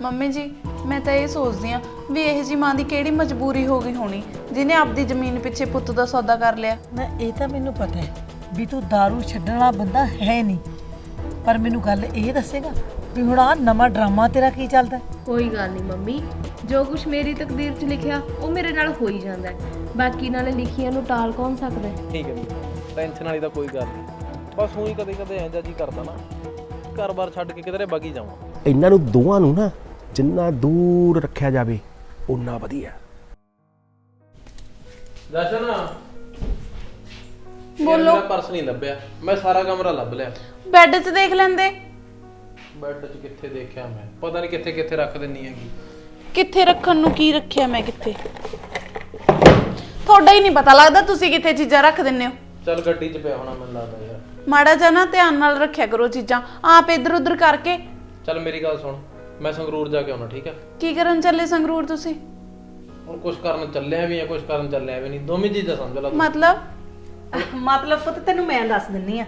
Mummy ਜੀ ਮੈਂ ਤਾਂ ਇਹ ਸੋਚਦੀ ਆ ਵੀ ਇਹ ਜੀ ਮਾਂ ਦੀ ਕਿਹੜੀ ਮਜਬੂਰੀ ਹੋ ਗਈ ਹੋਣੀ ਜਿਹਨੇ ਆਪਦੀ ਜ਼ਮੀਨ ਪਿੱਛੇ ਪੁੱਤ ਦਾ ਸੌਦਾ ਕਰ ਲਿਆ। ਨਾ ਇਹ ਤਾਂ ਮੈਨੂੰ ਪਤਾ ਹੈ ਵੀ ਤੂੰ दारू ਛੱਡਣ ਵਾਲਾ ਬੰਦਾ ਹੈ ਨਹੀਂ। ਪਰ ਮੈਨੂੰ ਗੱਲ ਇਹ ਦੱਸੇਗਾ ਵੀ ਹੁਣ ਆ ਨਵਾਂ ਡਰਾਮਾ ਤੇਰਾ ਕੀ ਚੱਲਦਾ ਹੈ? ਕੋਈ ਗੱਲ ਨਹੀਂ ਮੰਮੀ ਜੋ ਕੁਝ ਮੇਰੀ ਤਕਦੀਰ 'ਚ ਲਿਖਿਆ ਉਹ ਮੇਰੇ ਨਾਲ ਹੋ ਹੀ ਜਾਂਦਾ ਹੈ। ਬਾਕੀ ਨਾਲੇ ਲਿਖੀਆਂ ਨੂੰ ਟਾਲ ਕੌਣ ਸਕਦਾ ਹੈ? ਠੀਕ ਹੈ ਜੀ ਟੈਨਸ਼ਨ ਵਾਲੀ ਤਾਂ ਕੋਈ ਗੱਲ ਨਹੀਂ। ਬਸ ਉਹੀ ਕਦੇ ਕਦੇ ਐਂ ਜਿਹਾ ਜੀ ਕਰਦਾ ਨਾ ਘਰ-ਬਾਰ ਛੱਡ ਕੇ ਕਿਧਰੇ ਬਾਗੀ ਜਾਵਾਂ। ਇਹਨਾਂ ਨੂੰ ਦੋਵਾਂ ਨੂੰ ਨਾ ਜਿੰਨਾ ਦੂਰ ਰੱਖਿਆ ਜਾਵੇ ਉਨਾ ਵਧੀਆ। ਜਸ਼ਨ ਬੋਲੋ। ਮੇਰਾ ਪਰਸ ਨਹੀਂ ਲੱਭਿਆ। ਮੈਂ ਸਾਰਾ ਕਮਰਾ ਲੱਭ ਲਿਆ। ਬੈੱਡ 'ਚ ਦੇਖ ਲੈਂਦੇ। ਬੈੱਡ 'ਚ ਕਿੱਥੇ ਦੇਖਿਆ ਮੈਂ? ਪਤਾ ਨਹੀਂ ਕਿੱਥੇ ਕਿੱਥੇ ਰੱਖ ਦਿੰਨੀ ਹੈਗੀ। ਕਿੱਥੇ ਰੱਖਣ ਨੂੰ ਕੀ ਰੱਖਿਆ ਮੈਂ ਕਿੱਥੇ? ਤੁਹਾਡਾ ਹੀ ਨਹੀਂ ਪਤਾ ਲੱਗਦਾ ਤੁਸੀਂ ਕਿੱਥੇ ਚੀਜ਼ਾਂ ਰੱਖ ਦਿੰਦੇ ਹੋ। ਚੱਲ ਗੱਡੀ 'ਚ ਪਿਆ ਹੋਣਾ ਮੈਨੂੰ ਲੱਗਦਾ ਯਾਰ। ਮਾੜਾ ਜਿਹਾ ਨਾ ਧਿਆਨ ਨਾਲ ਰੱਖਿਆ ਕਰੋ ਚੀਜ਼ਾਂ। ਆਪ ਇੱਧਰ ਉੱਧਰ ਕਰਕੇ। ਚੱਲ ਮੇਰੀ ਗੱਲ ਸੁਣ। ਮੈਂ ਸੰਗਰੂਰ ਜਾ ਕੇ ਆਉਣਾ ਠੀਕ ਹੈ? ਕੀ ਕਰਨ ਚੱਲੇ ਸੰਗਰੂਰ ਤੁਸੀਂ? ਹੁਣ ਕੁਝ ਕਰਨ ਚੱਲਿਆ ਵੀ ਆ ਕੁਝ ਕਰਨ ਚੱਲਿਆ ਵੀ ਨਹੀਂ। ਦੋਵੇਂ ਚੀਜ਼ਾਂ ਸਮਝ ਲਾ ਤੂੰ। ਮਤਲਬ? ਮਤਲਬ ਪੁੱਤ ਤੈਨੂੰ ਮੈਂ ਦੱਸ ਦਿੰਨੀ ਆ।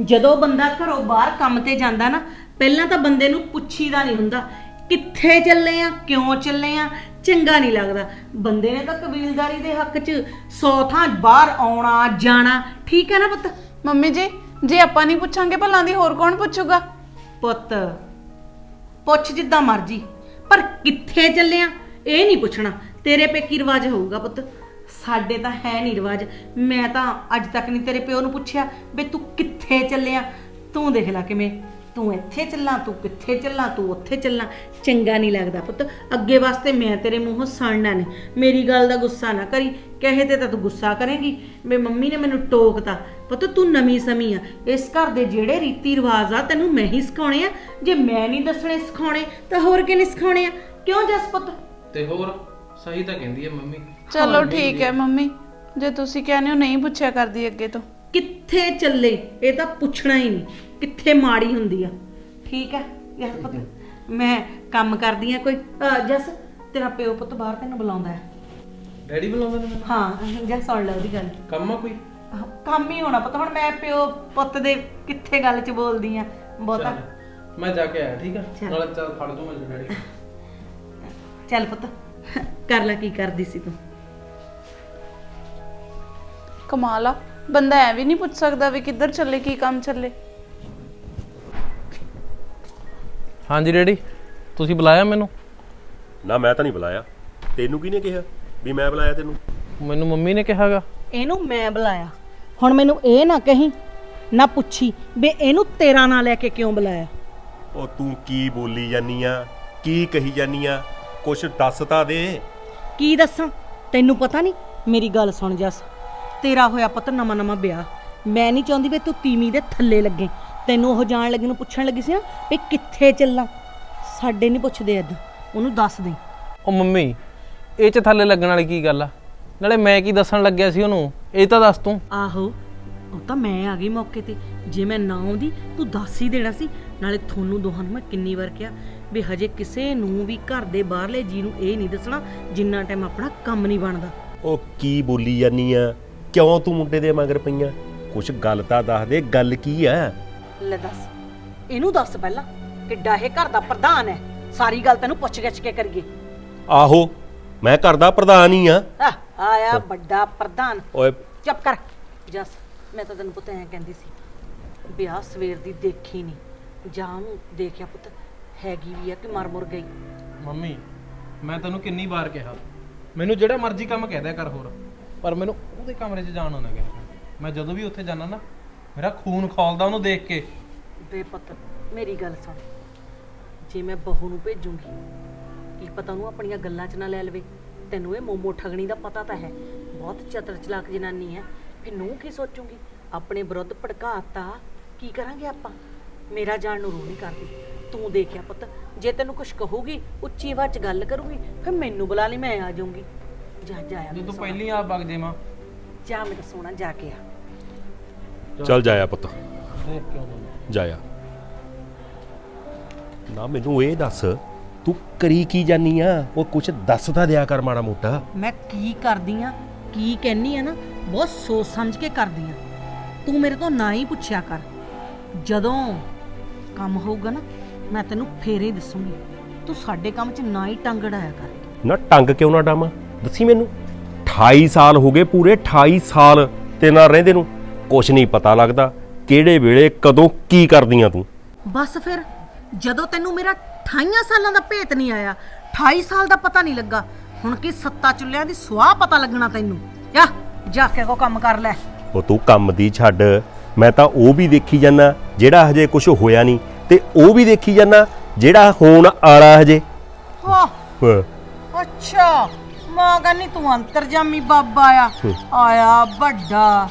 ਜਦੋਂ ਬੰਦਾ ਘਰੋਂ ਬਾਹਰ ਕੰਮ ਤੇ ਜਾਂਦਾ ਨਾ ਪਹਿਲਾਂ ਤਾਂ ਬੰਦੇ ਨੂੰ ਪੁੱਛੀਦਾ ਨਹੀਂ ਹੁੰਦਾ ਕਿੱਥੇ ਚੱਲੇ ਆ ਕਿਉਂ ਚੱਲੇ ਆ ਚੰਗਾ ਨਹੀਂ ਲੱਗਦਾ। ਬੰਦੇ ਨੇ ਤਾਂ ਕਬੀਲਦਾਰੀ ਦੇ ਹੱਕ 'ਚ ਸੌ ਥਾਂ ਬਾਹਰ ਆਉਣਾ ਜਾਣਾ ਠੀਕ ਹੈ ਨਾ ਪੁੱਤ? ਮੰਮੀ ਜੀ ਜੇ ਆਪਾਂ ਨਹੀਂ ਪੁੱਛਾਂਗੇ ਭਲਾਂ ਦੀ ਹੋਰ ਕੌਣ ਪੁੱਛੂਗਾ? ਪੁੱਤ ਪੁੱਛ ਜਿੱਦਾਂ ਮਰਜ਼ੀ। ਪਰ ਕਿੱਥੇ ਚੱਲਿਆ? ਇਹ ਨਹੀਂ ਪੁੱਛਣਾ। ਤੇਰੇ ਪੇ ਕੀ ਰਿਵਾਜ ਹੋਊਗਾ ਪੁੱਤ। ਸਾਡੇ ਤਾਂ ਹੈ ਨਹੀਂ ਰਿਵਾਜ। ਮੈਂ ਤਾਂ ਅੱਜ ਤੱਕ ਨਹੀਂ ਤੇਰੇ ਪਿਓ ਨੂੰ ਪੁੱਛਿਆ ਵੀ ਤੂੰ ਕਿੱਥੇ ਚੱਲਿਆ? ਤੂੰ ਦੇਖ ਲੈ ਕਿਵੇਂ ਤੂੰ ਇੱਥੇ ਚੱਲਾਂ ਤੂੰ ਕਿੱਥੇ ਚੱਲਾਂ ਤੂੰ ਉੱਥੇ ਚੱਲਾਂ। ਚੰਗਾ ਨਹੀਂ ਲੱਗਦਾ ਪੁੱਤ। ਅੱਗੇ ਵਾਸਤੇ ਮੈਂ ਤੇਰੇ ਮੂੰਹੋਂ ਸੜਨਾ ਨਹੀਂ। ਮੇਰੀ ਗੱਲ ਦਾ ਗੁੱਸਾ ਨਾ ਕਰੀ। ਕਹੇ ਤੇ ਤਾਂ ਤੂੰ ਗੁੱਸਾ ਕਰੇਂਗੀ। ਵੀ ਮੰਮੀ ਨੇ ਮੈਨੂੰ ਟੋਕਤਾ। ਪੁੱਤ ਤੂੰ ਨਵੀਂ ਸਮੀ ਆ। ਇਸ ਘਰ ਦੇ ਜਿਹੜੇ ਰੀਤੀ ਰਿਵਾਜ ਆ ਤੈਨੂੰ ਮੈਂ ਹੀ ਸਿਖਾਉਣੇ ਆ। ਜੇ ਮੈਂ ਨਹੀਂ ਦੱਸਣੇ ਸਿਖਾਉਣੇ ਤਾਂ ਹੋਰ ਕਿਹਨੇ ਸਿਖਾਉਣੇ ਆ? ਕਿਉਂ ਜਸ ਪੁੱਤ? ਤੇ ਹੋਰ? ਸਹੀ ਤਾਂ ਕਹਿੰਦੀ ਹੈ ਮੰਮੀ। ਚਲੋ ਠੀਕ ਹੈ ਮੰਮੀ। ਜੇ ਤੁਸੀਂ ਕਹਿੰਦੇ ਹੋ ਨਹੀਂ ਪੁੱਛਿਆ ਕਰਦੀ ਅੱਗੇ ਤੋਂ। ਕਿੱਥੇ ਚੱਲੇ? ਇਹ ਤਾਂ ਪੁੱਛਣਾ ਹੀ ਨਹੀਂ। ਕਿੱਥੇ ਮਾੜੀ ਹੁੰਦੀ ਆ? ਠੀਕ ਆ ਯਾਰ ਪੁੱਤ ਮੈਂ ਕੰਮ ਕਰਦੀ ਆ ਕੋਈ। ਅਹ, ਜਸ ਤੇਰਾ ਪਿਓ ਪੁੱਤ ਬਾਹਰ ਤੈਨੂੰ ਬੁਲਾਉਂਦਾ ਹੈ। ਡੈਡੀ ਬੁਲਾਉਂਦੇ ਨੇ ਮੈਨੂੰ? ਹਾਂ ਜਸ ਸੁਣ ਲੈ ਉਹਦੀ ਗੱਲ। ਕੰਮ ਆ ਕੋਈ? ਆਹ, ਕੰਮ ਹੀ ਹੋਣਾ ਪੁੱਤ। ਹੁਣ ਮੈਂ ਪਿਓ ਪੁੱਤ ਦੇ ਕਿੱਥੇ ਗੱਲ 'ਚ ਬੋਲਦੀ ਆ? ਬਹੁਤਾ। ਚੱਲ, ਮੈਂ ਜਾ ਕੇ ਆਇਆ ਠੀਕ ਆ? ਚੱਲ। ਨਾਲੇ ਚੱਲ ਫੜ ਦੂੰ ਮੈਂ ਡੈਡੀ। ਚੱਲ ਪੁੱਤ ਕਰ ਲੈ ਕੀ ਕਰਦੀ ਸੀ ਤੂੰ। ਕਮਾਲ ਆ। ਬੰਦਾ ਐ ਵੀ ਨਹੀਂ ਪੁੱਛ ਸਕਦਾ ਵੀ ਕਿੱਧਰ ਚੱਲੇ ਕੀ ਕੰਮ ਚੱਲੇ। ਹਾਂਜੀ ਡੈਡੀ ਤੁਸੀਂ ਬੁਲਾਇਆ ਮੈਨੂੰ? ਨਾ ਮੈਂ ਤਾਂ ਨਹੀਂ ਬੁਲਾਇਆ। ਤੈਨੂੰ ਕਿਹਨੇ ਕਿਹਾ ਵੀ ਮੈਂ ਬੁਲਾਇਆ ਤੈਨੂੰ? ਮੈਨੂੰ ਮੰਮੀ ਨੇ ਕਿਹਾਗਾ। ਇਹਨੂੰ ਮੈਂ ਬੁਲਾਇਆ। ਹੁਣ ਮੈਨੂੰ ਇਹ ਨਾ ਕਹੀਂ ਨਾ ਪੁੱਛੀ ਵੀ ਇਹਨੂੰ ਤੇਰਾ ਨਾਂ ਲੈ ਕੇ ਕਿਉਂ ਬੁਲਾਇਆ? ਉਹ ਤੂੰ ਕੀ ਬੋਲੀ ਜਾਨੀ ਆ ਕੀ ਕਹੀ ਜਾਨੀ ਆ? ਕੁਛ ਦੱਸ ਤਾਂ ਦੇ। ਕੀ ਦੱਸਾਂ? ਤੈਨੂੰ ਪਤਾ ਨਹੀਂ ਮੇਰੀ ਗੱਲ ਸੁਣ ਜੱਸ। ਤੇਰਾ ਹੋਇਆ ਪੁੱਤ ਨਵਾਂ ਨਵਾਂ ਵਿਆਹ। ਮੈਂ ਨਹੀਂ ਚਾਹੁੰਦੀ ਵੀ ਤੂੰ ਤੀਵੀਂ ਦੇ ਥੱਲੇ ਲੱਗੇ। ਤੈਨੂੰ ਉਹ ਜਾਣ ਲੱਗੇ ਨੂੰ ਪੁੱਛਣ ਲੱਗੀ ਸੀ ਨਾ ਵੀ ਕਿੱਥੇ ਚੱਲਾਂ? ਸਾਡੇ ਨਹੀਂ ਪੁੱਛਦੇ ਏਦਾਂ ਉਹਨੂੰ ਦੱਸ ਦੇ। ਉਹ ਮੰਮੀ ਇਹ ਚ ਥੱਲੇ ਲੱਗਣ ਵਾਲੀ ਕੀ ਗੱਲ ਆ? ਨਾਲੇ ਮੈਂ ਕੀ ਦੱਸਣ ਲੱਗਿਆ ਸੀ ਉਹਨੂੰ? ਇਹ ਤਾਂ ਦੱਸ ਤੂੰ। ਆਹੋ ਉਹ ਤਾਂ ਮੈਂ ਆ ਗਈ ਮੌਕੇ ਤੇ। ਜੇ ਮੈਂ ਨਾ ਆਉਂਦੀ ਤੂੰ ਦੱਸ ਹੀ ਦੇਣਾ ਸੀ। ਨਾਲੇ ਤੁਹਾਨੂੰ ਦੋਹਾਂ ਨੂੰ ਮੈਂ ਕਿੰਨੀ ਵਾਰ ਕਿਹਾ ਵੀ ਹਜੇ ਕਿਸੇ ਨੂੰ ਵੀ ਘਰ ਦੇ ਬਾਹਰਲੇ ਜੀ ਨੂੰ ਇਹ ਨਹੀਂ ਦੱਸਣਾ ਜਿੰਨਾ ਟਾਈਮ ਆਪਣਾ ਕੰਮ ਨਹੀਂ ਬਣਦਾ। ਉਹ ਕੀ ਬੋਲੀ ਜਾਨੀ ਆ? ਕਿਉਂ ਤੂੰ ਮੁੰਡੇ ਦੇ ਮਗਰ ਪਈਆਂ? ਕੁਛ ਗੱਲ ਤਾਂ ਦੱਸ ਦੇ ਗੱਲ ਕੀ ਆ? ਲੈ ਦੱਸ। ਇਹਨੂੰ ਦੱਸ ਪਹਿਲਾਂ ਕਿੱਡਾ ਇਹ ਘਰ ਦਾ ਪ੍ਰਧਾਨ ਹੈ। ਸਾਰੀ ਗੱਲ ਤੈਨੂੰ ਪੁੱਛ ਗਿੱਛ ਕੇ ਕਰੀਏ। ਆਹੋ ਮੈਂ ਘਰ ਦਾ ਪ੍ਰਧਾਨ ਹੀ ਆ। ਆਹ, ਆਇਆ ਵੱਡਾ ਪ੍ਰਧਾਨ। ਓਏ। ਚੁੱਪ ਕਰ। ਜਸ ਮੈਂ ਤਾਂ ਤੈਨੂੰ ਪੁੱਤ ਐਂ ਕਹਿੰਦੀ ਸੀ ਵਿਆਹ ਸਵੇਰ ਦੀ ਦੇਖੀ ਨਹੀਂ ਜਾਂ ਨੂੰ ਦੇਖਿਆ ਪੁੱਤ ਹੈਗੀ ਵੀ ਆ ਕਿ ਮਰ ਮੁਰ ਗਈ। ਮੰਮੀ ਮੈਂ ਤੈਨੂੰ ਕਿੰਨੀ ਵਾਰ ਕਿਹਾ। ਮੈਨੂੰ ਜਿਹੜਾ ਮਰਜ਼ੀ ਕੰਮ ਕਹਿ ਦਿਆ ਕਰ ਹੋਰ। ਪਰ ਮੈਨੂੰ ਉਹਦੇ ਕਮਰੇ 'ਚ ਜਾਣ ਨਾ ਕਿਹਾ। ਮੈਂ ਜਦੋਂ ਵੀ ਉੱਥੇ ਜਾਣਾ ਨਾ ਮੇਰਾ ਖੂਨ ਖੌਲਦਾ ਉਹਨੂੰ ਦੇਖ ਕੇ। ਵੇ ਪੁੱਤ ਮੇਰੀ ਗੱਲ ਸੁਣ। ਜੇ ਮੈਂ ਬਹੂ ਨੂੰ ਭੇਜੂੰਗੀ ਕੀ ਪਤਾ ਉਹਨੂੰ ਆਪਣੀਆਂ ਗੱਲਾਂ 'ਚ ਨਾ ਲੈ ਲਵੇ। ਤੈਨੂੰ ਇਹ ਮੋਮੋ ਠਗਣੀ ਦਾ ਪਤਾ ਤਾਂ ਹੈ। ਬਹੁਤ ਚਤਰ ਚਲਾਕ ਜਨਾਨੀ ਹੈ। ਫਿਰ ਨੂੰ ਕੀ ਸੋਚੂਗੀ? ਆਪਣੇ ਵਿਰੁੱਧ ਭੜਕਾਤਾ ਕੀ ਕਰਾਂਗੇ ਆਪਾਂ? ਮੇਰਾ ਜਾਣ ਨੂੰ ਰੂਹ ਨਹੀਂ ਕਰਦੀ। ਤੂੰ ਦੇਖਿਆ ਪੁੱਤ ਜੇ ਤੈਨੂੰ ਕੁਝ ਕਹੂਗੀ ਉੱਚੀ ਆਵਾਜ਼ 'ਚ ਗੱਲ ਕਰੂਗੀ ਫਿਰ ਮੈਨੂੰ ਬੁਲਾ ਲਈ ਮੈਂ ਆ ਜਾਊਂਗੀ। ਜਾ ਜਾ ਆ ਤੂੰ। ਪਹਿਲੀ ਆਪ ਵਗ ਜਾਵਾਂ ਜਾ ਮੇਰਾ ਸੋਹਣਾ ਜਾ ਕੇ ਆ। ਚੱਲ ਜਾਇਆ ਪੁੱਤ। ਜਾਇਆ। ਨਾ ਮੈਨੂੰ ਇਹ ਦੱਸ ਤੂੰ ਕਰੀ ਕੀ ਜਾਨੀ ਆ? ਉਹ ਕੁਛ ਦੱਸ ਤਾਂ ਦਿਆ ਕਰ ਮਾੜਾ ਮੋਟਾ। ਮੈਂ ਕੀ ਕਰਦੀ ਆ ਕੀ ਕਹਿਨੀ ਆ ਨਾ ਬਹੁਤ ਸੋਚ ਸਮਝ ਕੇ ਕਰਦੀ ਆ। ਤੂੰ ਮੇਰੇ ਤੋਂ ਨਾ ਹੀ ਪੁੱਛਿਆ ਕਰ। ਜਦੋਂ ਕੰਮ ਹੋਊਗਾ ਨਾ ਮੈਂ ਤੈਨੂੰ ਫੇਰ ਹੀ ਦੱਸੂਗੀ। ਤੂੰ ਸਾਡੇ ਕੰਮ 'ਚ ਨਾ ਹੀ ਟੰਗ ਅੜਾਇਆ ਕਰ। ਨਾ ਟੰਗ ਕਿਉਂ ਨਾ ਡਾਵਾਂ? ਦੱਸੀ ਮੈਨੂੰ। 28 ਸਾਲ ਹੋ ਗਏ ਪੂਰੇ 28 ਸਾਲ ਤੇ ਨਾਲ ਰਹਿੰਦੇ ਨੂੰ। ਕੁਛ ਨਹੀਂ ਪਤਾ ਲੱਗਦਾ। ਕਿਹੜੇ ਵੇਲੇ ਕਦੋਂ ਕੀ ਕਰਦੀਆਂ ਤੂੰ? ਬਸ ਫਿਰ ਜਦੋਂ ਤੈਨੂੰ ਮੇਰਾ 28 ਸਾਲਾਂ ਦਾ ਭੇਤ ਨਹੀਂ ਆਇਆ 28 ਸਾਲ ਦਾ ਪਤਾ ਨਹੀਂ ਲੱਗਾ ਹੁਣ ਕੀ ਸੱਤਾ ਚੁੱਲਿਆਂ ਦੀ ਸਵਾਹ ਪਤਾ ਲੱਗਣਾ ਤੈਨੂੰ? ਜਾ ਜਾ ਕੇ ਕੋ ਕੰਮ ਕਰ ਲੈ। ਉਹ ਤੂੰ ਕੰਮ ਦੀ ਛੱਡ ਮੈਂ ਤਾਂ ਉਹ ਵੀ ਦੇਖੀ ਜਾਨਾ ਜਿਹੜਾ ਹਜੇ ਕੁਝ ਹੋਇਆ ਨਹੀਂ ਤੇ ਉਹ ਵੀ ਦੇਖੀ ਜਾਨਾ ਜਿਹੜਾ ਹੋਣ ਆਲਾ ਹਜੇ। ਵਾਹ। ਅੱਛਾ ਮਾਂ ਕਹਿੰਦੀ ਤੂੰ ਅੰਤਰਜਾਮੀ ਬਾਬਾ ਆ। ਆਇਆ ਵੱਡਾ।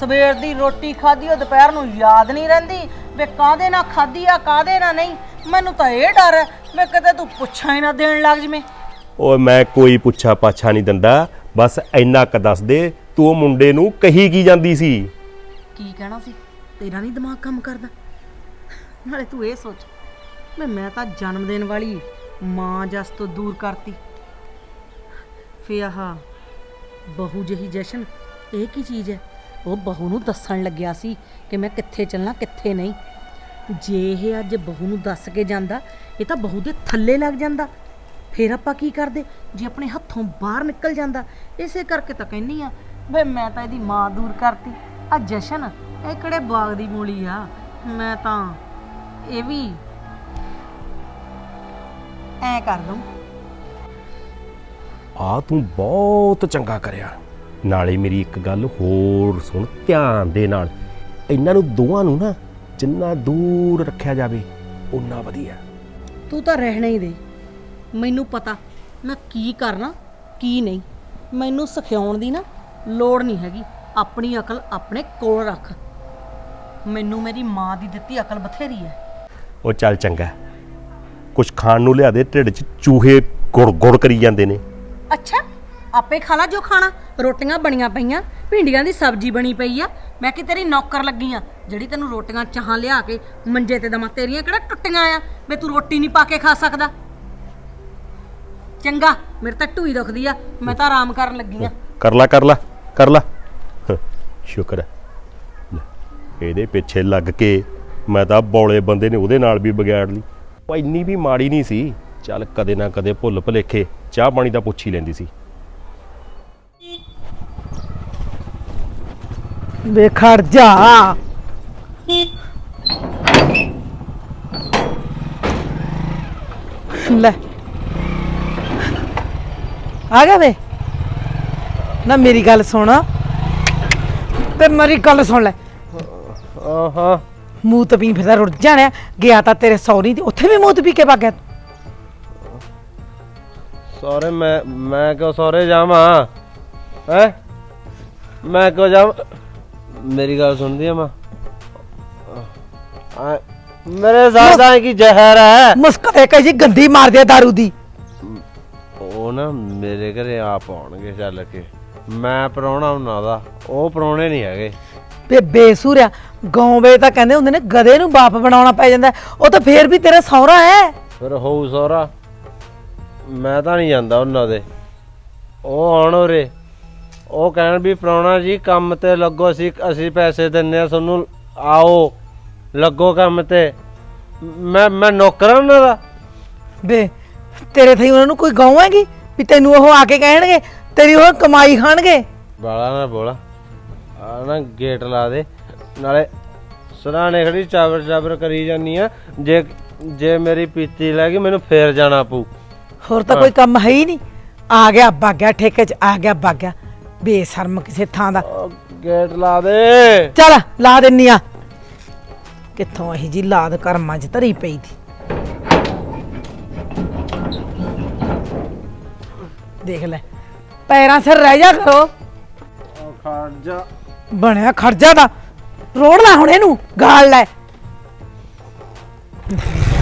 ਸਵੇਰ ਦੀ ਰੋਟੀ ਖਾਧੀ ਉਹ ਦੁਪਹਿਰ ਨੂੰ ਯਾਦ ਨਹੀਂ ਰਹਿੰਦੀ। ਵੇ ਕਾਦੇ ਨਾਲ ਖਾਧੀ ਆ ਕਾਦੇ ਨਾਲ ਨਹੀਂ? ਮੈਨੂੰ ਤਾਂ ਇਹ ਡਰ ਹੈ ਮੈਂ ਕਿਤੇ ਤੂੰ ਪੁੱਛਾਂ ਹੀ ਨਾ ਦੇਣ ਲੱਗ ਜਵੇਂ। ਓਏ ਮੈਂ ਕੋਈ ਪੁੱਛਾ ਪਾਛਾ ਨਹੀਂ ਦਿੰਦਾ। ਬਸ ਇੰਨਾ ਕ ਦੱਸ ਦੇ ਤੂੰ ਉਹ ਮੁੰਡੇ ਨੂੰ ਕਹੀ ਕੀ ਜਾਂਦੀ ਸੀ? ਕੀ ਕਹਿਣਾ ਸੀ? ਤੇਰਾ ਨਹੀਂ ਦਿਮਾਗ ਕੰਮ ਕਰਦਾ? ਨਾਲੇ ਤੂੰ ਇਹ ਸੋਚ ਮੈਂ ਮੈਂ ਤਾਂ ਜਨਮ ਦੇਣ ਵਾਲੀ ਮਾਂ ਜਸ ਤੋਂ ਦੂਰ ਕਰਤੀ। ਫੇ ਆਹ ਬਹੂ ਜਹੀ ਜਸ਼ਨ ਇਹ ਕੀ ਚੀਜ਼ ਹੈ? ਉਹ ਬਹੂ ਨੂੰ ਦੱਸਣ ਲੱਗਿਆ ਸੀ ਕਿ ਮੈਂ ਕਿੱਥੇ ਚੱਲਣਾ ਕਿੱਥੇ ਨਹੀਂ। ਜੇ ਇਹ ਅੱਜ ਬਹੂ ਨੂੰ ਦੱਸ ਕੇ ਜਾਂਦਾ, ਇਹ ਤਾਂ ਬਹੂ ਦੇ ਥੱਲੇ ਲੱਗ ਜਾਂਦਾ। ਫਿਰ ਆਪਾਂ ਕੀ ਕਰਦੇ? ਜੇ ਆਪਣੇ ਹੱਥੋਂ ਬਾਹਰ ਨਿਕਲ ਜਾਂਦਾ, ਇਸੇ ਕਰਕੇ ਤਾਂ ਕਹਿੰਨੀ ਆ ਵੇ ਮੈਂ ਤਾਂ ਇਹਦੀ ਮਾਂ ਦੂਰ ਕਰਤੀ। ਆ ਜਸ਼ਨ, ਇਹ ਕਿਹੜੇ ਬਾਗ ਦੀ ਮੂਲੀ ਆ? ਮੈਂ ਤਾਂ ਇਹ ਵੀ ਐ ਕਰ ਦੂੰ ਆ ਤੂੰ ਬਹੁਤ ਚੰਗਾ ਕਰਿਆ। ਨਾਲੇ ਮੇਰੀ ਇੱਕ ਗੱਲ ਹੋਰ ਸੁਣ ਧਿਆਨ ਦੇ ਨਾਲ। ਇਹਨਾਂ ਨੂੰ ਦੋਵਾਂ ਨੂੰ ਨਾ ਜਿੰਨਾ ਦੂਰ ਰੱਖਿਆ ਜਾਵੇ ਉਨਾ ਵਧੀਆ। ਤੂੰ ਤਾਂ ਰਹਿਣਾ ਹੀ ਦੇ। ਮੈਨੂੰ ਪਤਾ ਮੈਂ ਕੀ ਕਰਨਾ ਕੀ ਨਹੀਂ। ਮੈਨੂੰ ਸਿਖਾਉਣ ਦੀ ਨਾ ਲੋੜ ਨਹੀਂ ਹੈਗੀ। ਆਪਣੀ ਅਕਲ ਆਪਣੇ ਕੋਲ ਰੱਖ। ਮੈਨੂੰ ਮੇਰੀ ਮਾਂ ਦੀ ਦਿੱਤੀ ਅਕਲ ਬਥੇਰੀ ਹੈ। ਉਹ ਚੱਲ ਚੰਗਾ। ਕੁਛ ਖਾਣ ਨੂੰ ਲਿਆ ਦੇ ਢਿੱਡ 'ਚ ਚੂਹੇ ਗੁੜ ਗੁੜ ਕਰੀ ਜਾਂਦੇ ਨੇ। ਅੱਛਾ ਆਪੇ ਖਾ ਲਾ ਜੋ ਖਾਣਾ। ਰੋਟੀਆਂ ਬਣੀਆਂ ਪਈਆਂ ਭਿੰਡੀਆਂ ਦੀ ਸਬਜ਼ੀ ਬਣੀ ਪਈ ਆ। ਮੈਂ ਕਿ ਤੇਰੀ ਨੌਕਰ ਲੱਗੀ ਆ ਜਿਹੜੀ ਤੈਨੂੰ ਰੋਟੀਆਂ ਚਾਹਾਂ ਲਿਆ ਕੇ ਮੰਜੇ ਤੇ ਦਮਾ ਤੇਰੀਆਂ ਕਿਹੜਾ ਟੁੱਟੀਆਂ ਆ ਵੇ ਤੂੰ ਰੋਟੀ ਨਹੀਂ ਪਾ ਕੇ ਖਾ ਸਕਦਾ। ਚੰਗਾ ਮੇਰੇ ਤਾਂ ਢੂਈ ਦੁਖਦੀ ਆ ਮੈਂ ਤਾਂ ਆਰਾਮ ਕਰਨ ਲੱਗੀ ਆ। ਕਰ ਲਾ ਕਰ ਲਾ ਕਰ ਲਾ। ਹਾਂ, ਸ਼ੁਕਰ ਹੈ ਲੈ, ਇਹਦੇ ਪਿੱਛੇ ਲੱਗ ਕੇ ਮੈਂ ਤਾਂ ਬੌਲੇ ਬੰਦੇ ਨੇ ਉਹਦੇ ਨਾਲ ਵੀ ਵਿਗਾੜ ਲਈ। ਉਹ ਇੰਨੀ ਵੀ ਮਾੜੀ ਨਹੀਂ ਸੀ ਚੱਲ ਕਦੇ ਨਾ ਕਦੇ ਭੁੱਲ ਭੁਲੇਖੇ ਚਾਹ ਪਾਣੀ ਤਾਂ ਪੁੱਛ ਹੀ ਲੈਂਦੀ ਸੀ। ਵੇ ਖੜ ਜਾ। ਲੈ। ਆ ਗਿਆ ਵੇ। ਨਾ ਮੇਰੀ ਗੱਲ ਸੁਣ। ਤੇ ਮੇਰੀ ਗੱਲ ਸੁਣ ਲੈ। ਆਹਾ। ਮੂੰਹ ਤੇ ਪੀ ਫਿਰਦਾ ਰੁੱਟ ਜਾਣਿਆ ਗਿਆ ਤਾਂ ਤੇਰੇ ਸੌਰੀ ਦੀ। ਉੱਥੇ ਵੀ ਮੂੰਹ ਤੇ ਪੀ ਕੇ ਵਗ ਗਿਆ। ਸਹੁਰੇ ਮੈਂ ਮੈਂ ਕਿਉਂ ਸਹੁਰੇ ਜਾਵਾਂ? ਹੈ? ਮੈਂ ਕਿਉਂ ਜਾਵਾਂ? ਮੇਰੀ ਗੱਲ ਸੁਣਦੀ ਆ ਮਾਂ? ਆ ਮੇਰੇ ਸਾਦਾ ਕੀ ਜ਼ਹਿਰ ਹੈ? ਮੁਸਕਰੇ ਕਹੀ ਜੀ ਗੰਦੀ ਮਾਰਦੀ ਆ ਦਾਰੂ ਦੀ। ਉਹ ਨਾ ਮੇਰੇ ਘਰੇ ਆਪ ਆਉਣਗੇ ਚੱਲ ਕੇ। ਮੈਂ ਪਰਾਉਣਾ ਉਹਨਾਂ ਦਾ ਉਹ ਪਰਾਉਣੇ ਨਹੀਂ ਹੈਗੇ। ਵੇ ਬੇਸੂਰਿਆ ਗੌਂਵੇ ਤਾਂ ਕਹਿੰਦੇ ਹੁੰਦੇ ਨੇ ਗਧੇ ਨੂੰ ਬਾਪ ਬਣਾਉਣਾ ਪੈ ਜਾਂਦਾ। ਉਹ ਤਾਂ ਫੇਰ ਵੀ ਤੇਰਾ ਸਹੁਰਾ ਹੈ। ਫਿਰ ਹੋਊ ਸਹੁਰਾ। ਮੈਂ ਤਾਂ ਨਹੀਂ ਜਾਂਦਾ ਉਹਨਾਂ ਦੇ। ਉਹ ਆਉਣ ਉਰੇ। ਉਹ ਕਹਿਣ ਵੀ ਪ੍ਰਾਹੁਣਾ ਜੀ ਕੰਮ ਤੇ ਲੱਗੋ ਅਸੀਂ ਅਸੀਂ ਪੈਸੇ ਦਿੰਨੇ ਆ ਤੁਹਾਨੂੰ ਆਓ ਲੱਗੋ ਕੰਮ ਤੇ। ਮੈਂ ਮੈਂ ਨੌਕਰ ਆ ਉਹਨਾਂ ਦਾ। ਵੇ ਤੇਰੇ ਥਈ ਉਹਨਾਂ ਨੂੰ ਕੋਈ ਗਾਉਂ ਹੈਗੀ? ਵੀ ਤੈਨੂੰ ਉਹ ਆ ਕੇ ਕਹਿਣਗੇ ਤੇਰੀ ਉਹ ਕਮਾਈ ਖਾਣਗੇ? ਬਾਲਾ ਨਾ ਬੋਲਾ। ਆ ਨਾ ਗੇਟ ਲਾ ਦੇ। ਨਾਲੇ ਸਰਾਣੇ ਖੜੀ ਚਾਵਰ ਚਾਵਰ ਕਰੀ ਜਾਨੀ ਆ। ਜੇ ਜੇ ਮੇਰੀ ਪੀਤੀ ਲੱਗ ਗਈ ਮੈਨੂੰ ਫੇਰ ਜਾਣਾ ਪਊ। ਹੋਰ ਤਾਂ ਕੋਈ ਕੰਮ ਹੈ ਹੀ ਨਹੀਂ। ਆ ਗਿਆ ਬਾਗਿਆ ਠੇਕੇ 'ਚ ਆ ਗਿਆ ਬਾਗਿਆ ਬੇਸ਼ਰਮ ਕਿਸੇ ਥਾਂ ਦਾ। ਗੇਟ ਲਾ ਦੇ। ਚੱਲ ਲਾ ਦਿੰਨੀ ਆ। ਕਿੱਥੋਂ ਇਹ ਜੀ ਲਾਦ ਕਰਮਾਂ 'ਚ ਧਰੀ ਪਈ ਦੀ ਦੇਖ ਲੈ ਪੈਰਾਂ ਸਿਰ ਰਹਿ ਜਾ ਕਰੋ। ਉਹ ਖੜ ਜਾ। ਬਣਿਆ ਖਰਜਾ ਦਾ ਰੋੜ ਲੈ ਹੁਣ ਇਹਨੂੰ ਗਾਲ ਲੈ।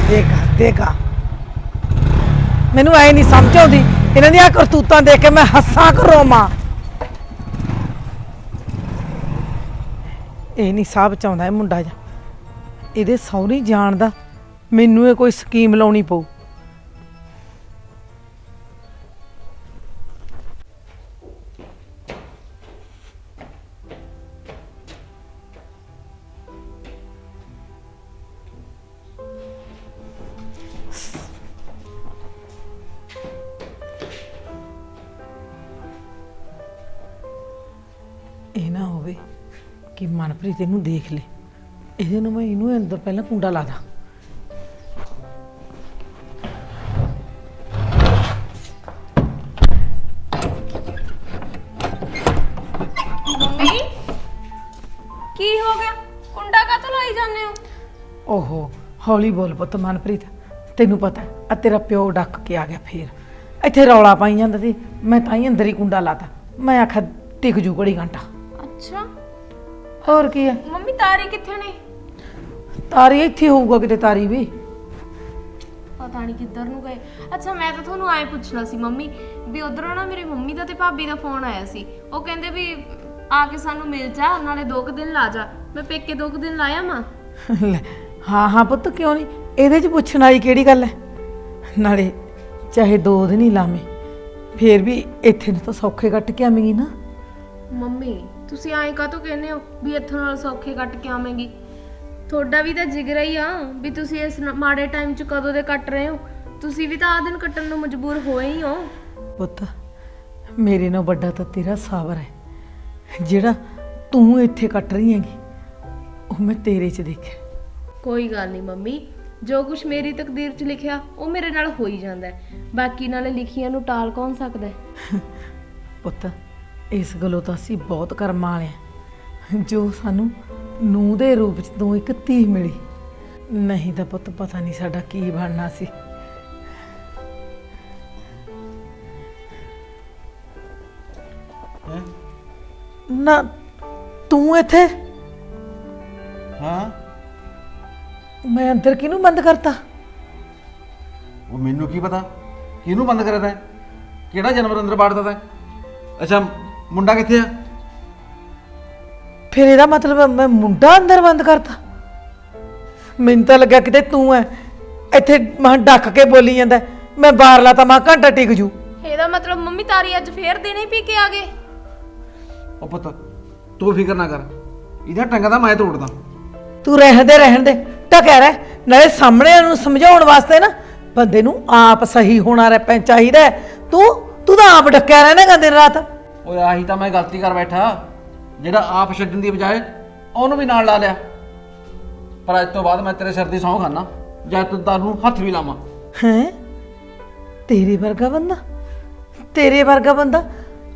ਦੇਖਾ ਦੇਖਾ। ਮੈਨੂੰ ਐ ਨਹੀਂ ਸਮਝ ਆਉਂਦੀ ਇਹਨਾਂ ਦੀਆਂ ਕਰਤੂਤਾਂ ਦੇਖ ਕੇ ਮੈਂ ਹੱਸਾਂ ਕਰੋ ਇਹ ਨਹੀਂ ਸਾਹ ਬਚਾਉਂਦਾ ਇਹ ਮੁੰਡਾ ਜਾ ਇਹਦੇ ਸੌਰੀ ਜਾਣਦਾ ਮੈਨੂੰ ਇਹ ਕੋਈ ਸਕੀਮ ਲਾਉਣੀ ਪਊ। ਇਹ ਨਾ ਹੋਵੇ ਕਿ ਮਨਪ੍ਰੀਤ ਇਹਨੂੰ ਦੇਖ ਲੇ। ਇਹਦੇ ਨੂੰ ਮੈਂ ਇਹਨੂੰ ਅੰਦਰ ਪਹਿਲਾਂ ਕੁੰਡਾ ਲਾ ਦਾਂ। ਮੰਮੀ ਕੀ ਹੋ ਗਿਆ? ਕੁੰਡਾ ਕਾਤੋਂ ਲਾਈ ਜਾਂਦੇ ਹੋ? ਓਹੋ ਹੌਲੀ ਬੋਲ ਪੁੱਤ ਮਨਪ੍ਰੀਤ। ਤੈਨੂੰ ਪਤਾ ਆ ਤੇਰਾ ਪਿਓ ਡੱਕ ਕੇ ਆ ਗਿਆ ਫੇਰ। ਇੱਥੇ ਰੌਲਾ ਪਾਈ ਜਾਂਦਾ ਸੀ ਮੈਂ ਤਾਂ ਹੀ ਅੰਦਰ ਹੀ ਕੁੰਡਾ ਲਾਤਾ। ਮੈਂ ਆਖਿਆ ਟਿਕ ਜੂ ਘੜੀ ਘੰਟਾ। ਹੋਰ ਕੀ ਹੈ ਮੰਮੀ ਤਾਰੀ ਕਿੱਥੇ ਨੇ? ਤਾਰੀ ਇੱਥੇ ਹੋਊਗਾ ਕਿਤੇ ਤਾਰੀ ਵੀ। ਪਤਾ ਨਹੀਂ ਕਿੱਧਰ ਨੂੰ ਗਏ। ਅੱਛਾ ਮੈਂ ਤਾਂ ਤੁਹਾਨੂੰ ਐ ਪੁੱਛਣਾ ਸੀ ਮੰਮੀ ਵੀ ਉਧਰੋਂ ਨਾ ਮੇਰੇ ਮੰਮੀ ਦਾ ਤੇ ਭਾਬੀ ਦਾ ਫੋਨ ਆਇਆ ਸੀ। ਉਹ ਕਹਿੰਦੇ ਵੀ ਆ ਕੇ ਸਾਨੂੰ ਮਿਲ ਜਾ ਨਾਲੇ ਦੋ ਕੁ ਦਿਨ ਲਾ ਜਾ। ਮੈਂ ਪੇਕੇ ਦੋ ਕੁ ਦਿਨ ਲਾਇਆ ਮਾਂ ਲੈ, ਹਾਂ ਹਾਂ ਪੁੱਤ ਕਿਉਂ ਨਹੀਂ ਇਹਦੇ 'ਚ ਪੁੱਛਣ ਵਾਲੀ ਕਿਹੜੀ ਗੱਲ ਹੈ ਨਾਲੇ ਚਾਹੇ ਦੋ ਦਿਨ ਹੀ ਲਾਵੇਂ ਫੇਰ ਵੀ ਇੱਥੇ ਨੂੰ ਤਾਂ ਸੌਖੇ ਕੱਟ ਕੇ ਆਵੇਂਗੀ ਨਾ। ਮੰਮੀ ਤੁਸੀਂ ਐਂ ਕਾਹਤੋਂ ਕਹਿੰਦੇ ਹੋ ਵੀ ਇੱਥੋਂ ਨਾਲ ਸੌਖੇ ਕੱਟ ਕੇ ਆਵੇਂਗੀ? ਤੁਹਾਡਾ ਵੀ ਤਾਂ ਜਿਗਰਾ ਹੀ ਆ ਵੀ ਤੁਸੀਂ ਇਸ ਨ- ਮਾੜੇ ਟਾਈਮ 'ਚ ਕਦੋਂ ਦੇ ਕੱਟ ਰਹੇ ਹੋ? ਤੁਸੀਂ ਵੀ ਤਾਂ ਆ ਦਿਨ ਕੱਟਣ ਨੂੰ ਮਜਬੂਰ ਹੋਏ ਹੀ ਹੋ। ਪੁੱਤ ਮੇਰੇ ਨਾਲ ਵੱਡਾ ਤਾਂ ਤੇਰਾ ਸਾਬਰ ਹੈ। ਜਿਹੜਾ ਤੂੰ ਇੱਥੇ ਕੱਟ ਰਹੀ ਹੈਗੀ ਉਹ ਮੈਂ ਤੇਰੇ 'ਚ ਦੇਖਿਆ। ਕੋਈ ਗੱਲ ਨਹੀਂ ਮੰਮੀ ਜੋ ਕੁਝ ਮੇਰੀ ਤਕਦੀਰ 'ਚ ਲਿਖਿਆ ਉਹ ਮੇਰੇ ਨਾਲ ਹੋ ਹੀ ਜਾਂਦਾ ਹੈ। ਬਾਕੀ ਨਾਲੇ ਲਿਖੀਆਂ ਨੂੰ ਟਾਲ ਕੌਣ ਸਕਦਾ ਹੈ? ਪੁੱਤ ਇਸ ਗੱਲੋਂ ਤਾਂ ਅਸੀਂ ਬਹੁਤ ਕਰਮਾਂ ਵਾਲੇ ਹਾਂ। ਜੋ ਸਾਨੂੰ ਨੂੰਹ ਦੇ ਰੂਪ 'ਚ ਤੂੰ ਇੱਕ ਧੀ ਮਿਲੀ। ਨਹੀਂ ਤਾਂ ਪੁੱਤ ਪਤਾ ਨਹੀਂ ਸਾਡਾ ਕੀ ਬਣਨਾ ਸੀ। ਨਾ ਤੂੰ ਇੱਥੇ? ਹਾਂ? ਮੈਂ ਅੰਦਰ ਕਿਹਨੂੰ ਬੰਦ ਕਰਤਾ? ਉਹ ਮੈਨੂੰ ਕੀ ਪਤਾ? ਕਿਹਨੂੰ ਬੰਦ ਕਰਿਆ ਤੈਂ ਕਿਹੜਾ ਜਾਨਵਰ ਅੰਦਰ ਬਾੜਦਾ ਤੈਂ ਅੱਛਾ ਮੁੰਡਾ ਕਿੱਥੇ ਆ? ਫਿਰ ਇਹਦਾ ਮਤਲਬ ਮੈਂ ਮੁੰਡਾ ਅੰਦਰ ਬੰਦ ਕਰਤਾ। ਮੈਨੂੰ ਤਾਂ ਲੱਗਾ ਕਿਤੇ ਤੂੰ ਐ ਇੱਥੇ ਮਾਂ ਡੱਕ ਕੇ ਬੋਲੀ ਜਾਂਦਾ ਮੈਂ ਬਾਹਰ ਲਾਤਾ ਮਾਂ ਘੰਟਾ ਟਿਕ ਜੂ। ਇਹਦਾ ਮਤਲਬ ਮੰਮੀ ਤਾਰੀ ਅੱਜ ਫੇਰ ਹੀ ਪੀ ਕੇ ਆ ਗਏ। ਉਹ ਪੁੱਤ ਤੂੰ ਫਿਕਰ ਨਾ ਕਰ ਇਹਦਾ ਟੰਗਾ ਤਾਂ ਮੈਂ ਤੋੜਦਾ। ਤੂੰ ਰਹਿਣ ਦੇ ਰਹਿਣ ਦੇ ਟਕਿਆ ਰਹਿ ਨਾਲੇ ਸਾਹਮਣੇ ਨੂੰ ਸਮਝਾਉਣ ਵਾਸਤੇ ਨਾ ਬੰਦੇ ਨੂੰ ਆਪ ਸਹੀ ਹੋਣਾ ਰਹਿ ਪੈ ਚਾਹੀਦਾ ਹੈ। ਤੂੰ ਤੂੰ ਤਾਂ ਆਪ ਡੱਕਿਆ ਰਹਿਣਾ ਦਿਨ ਰਾਤ। ਓਏ ਆਹੀ ਤਾਂ ਮੈਂ ਗਲਤੀ ਕਰ ਬੈਠਾ। ਜਿਹੜਾ ਆਪ ਛੱਡਣ ਦੀ ਬਜਾਏ ਉਹਨੂੰ ਵੀ ਨਾਲ ਲਾ ਲਿਆ। ਪਰ ਅੱਜ ਤੋਂ ਬਾਅਦ ਮੈਂ ਤੇਰੇ ਸਿਰ ਦੀ ਸਹੁੰ ਖਾਨਾ। ਦਾਰੂ ਨੂੰ ਹੱਥ ਵੀ ਲਾਵਾਂ। ਹੈ? ਤੇਰੇ ਵਰਗਾ ਬੰਦਾ? ਤੇਰੇ ਵਰਗਾ ਬੰਦਾ?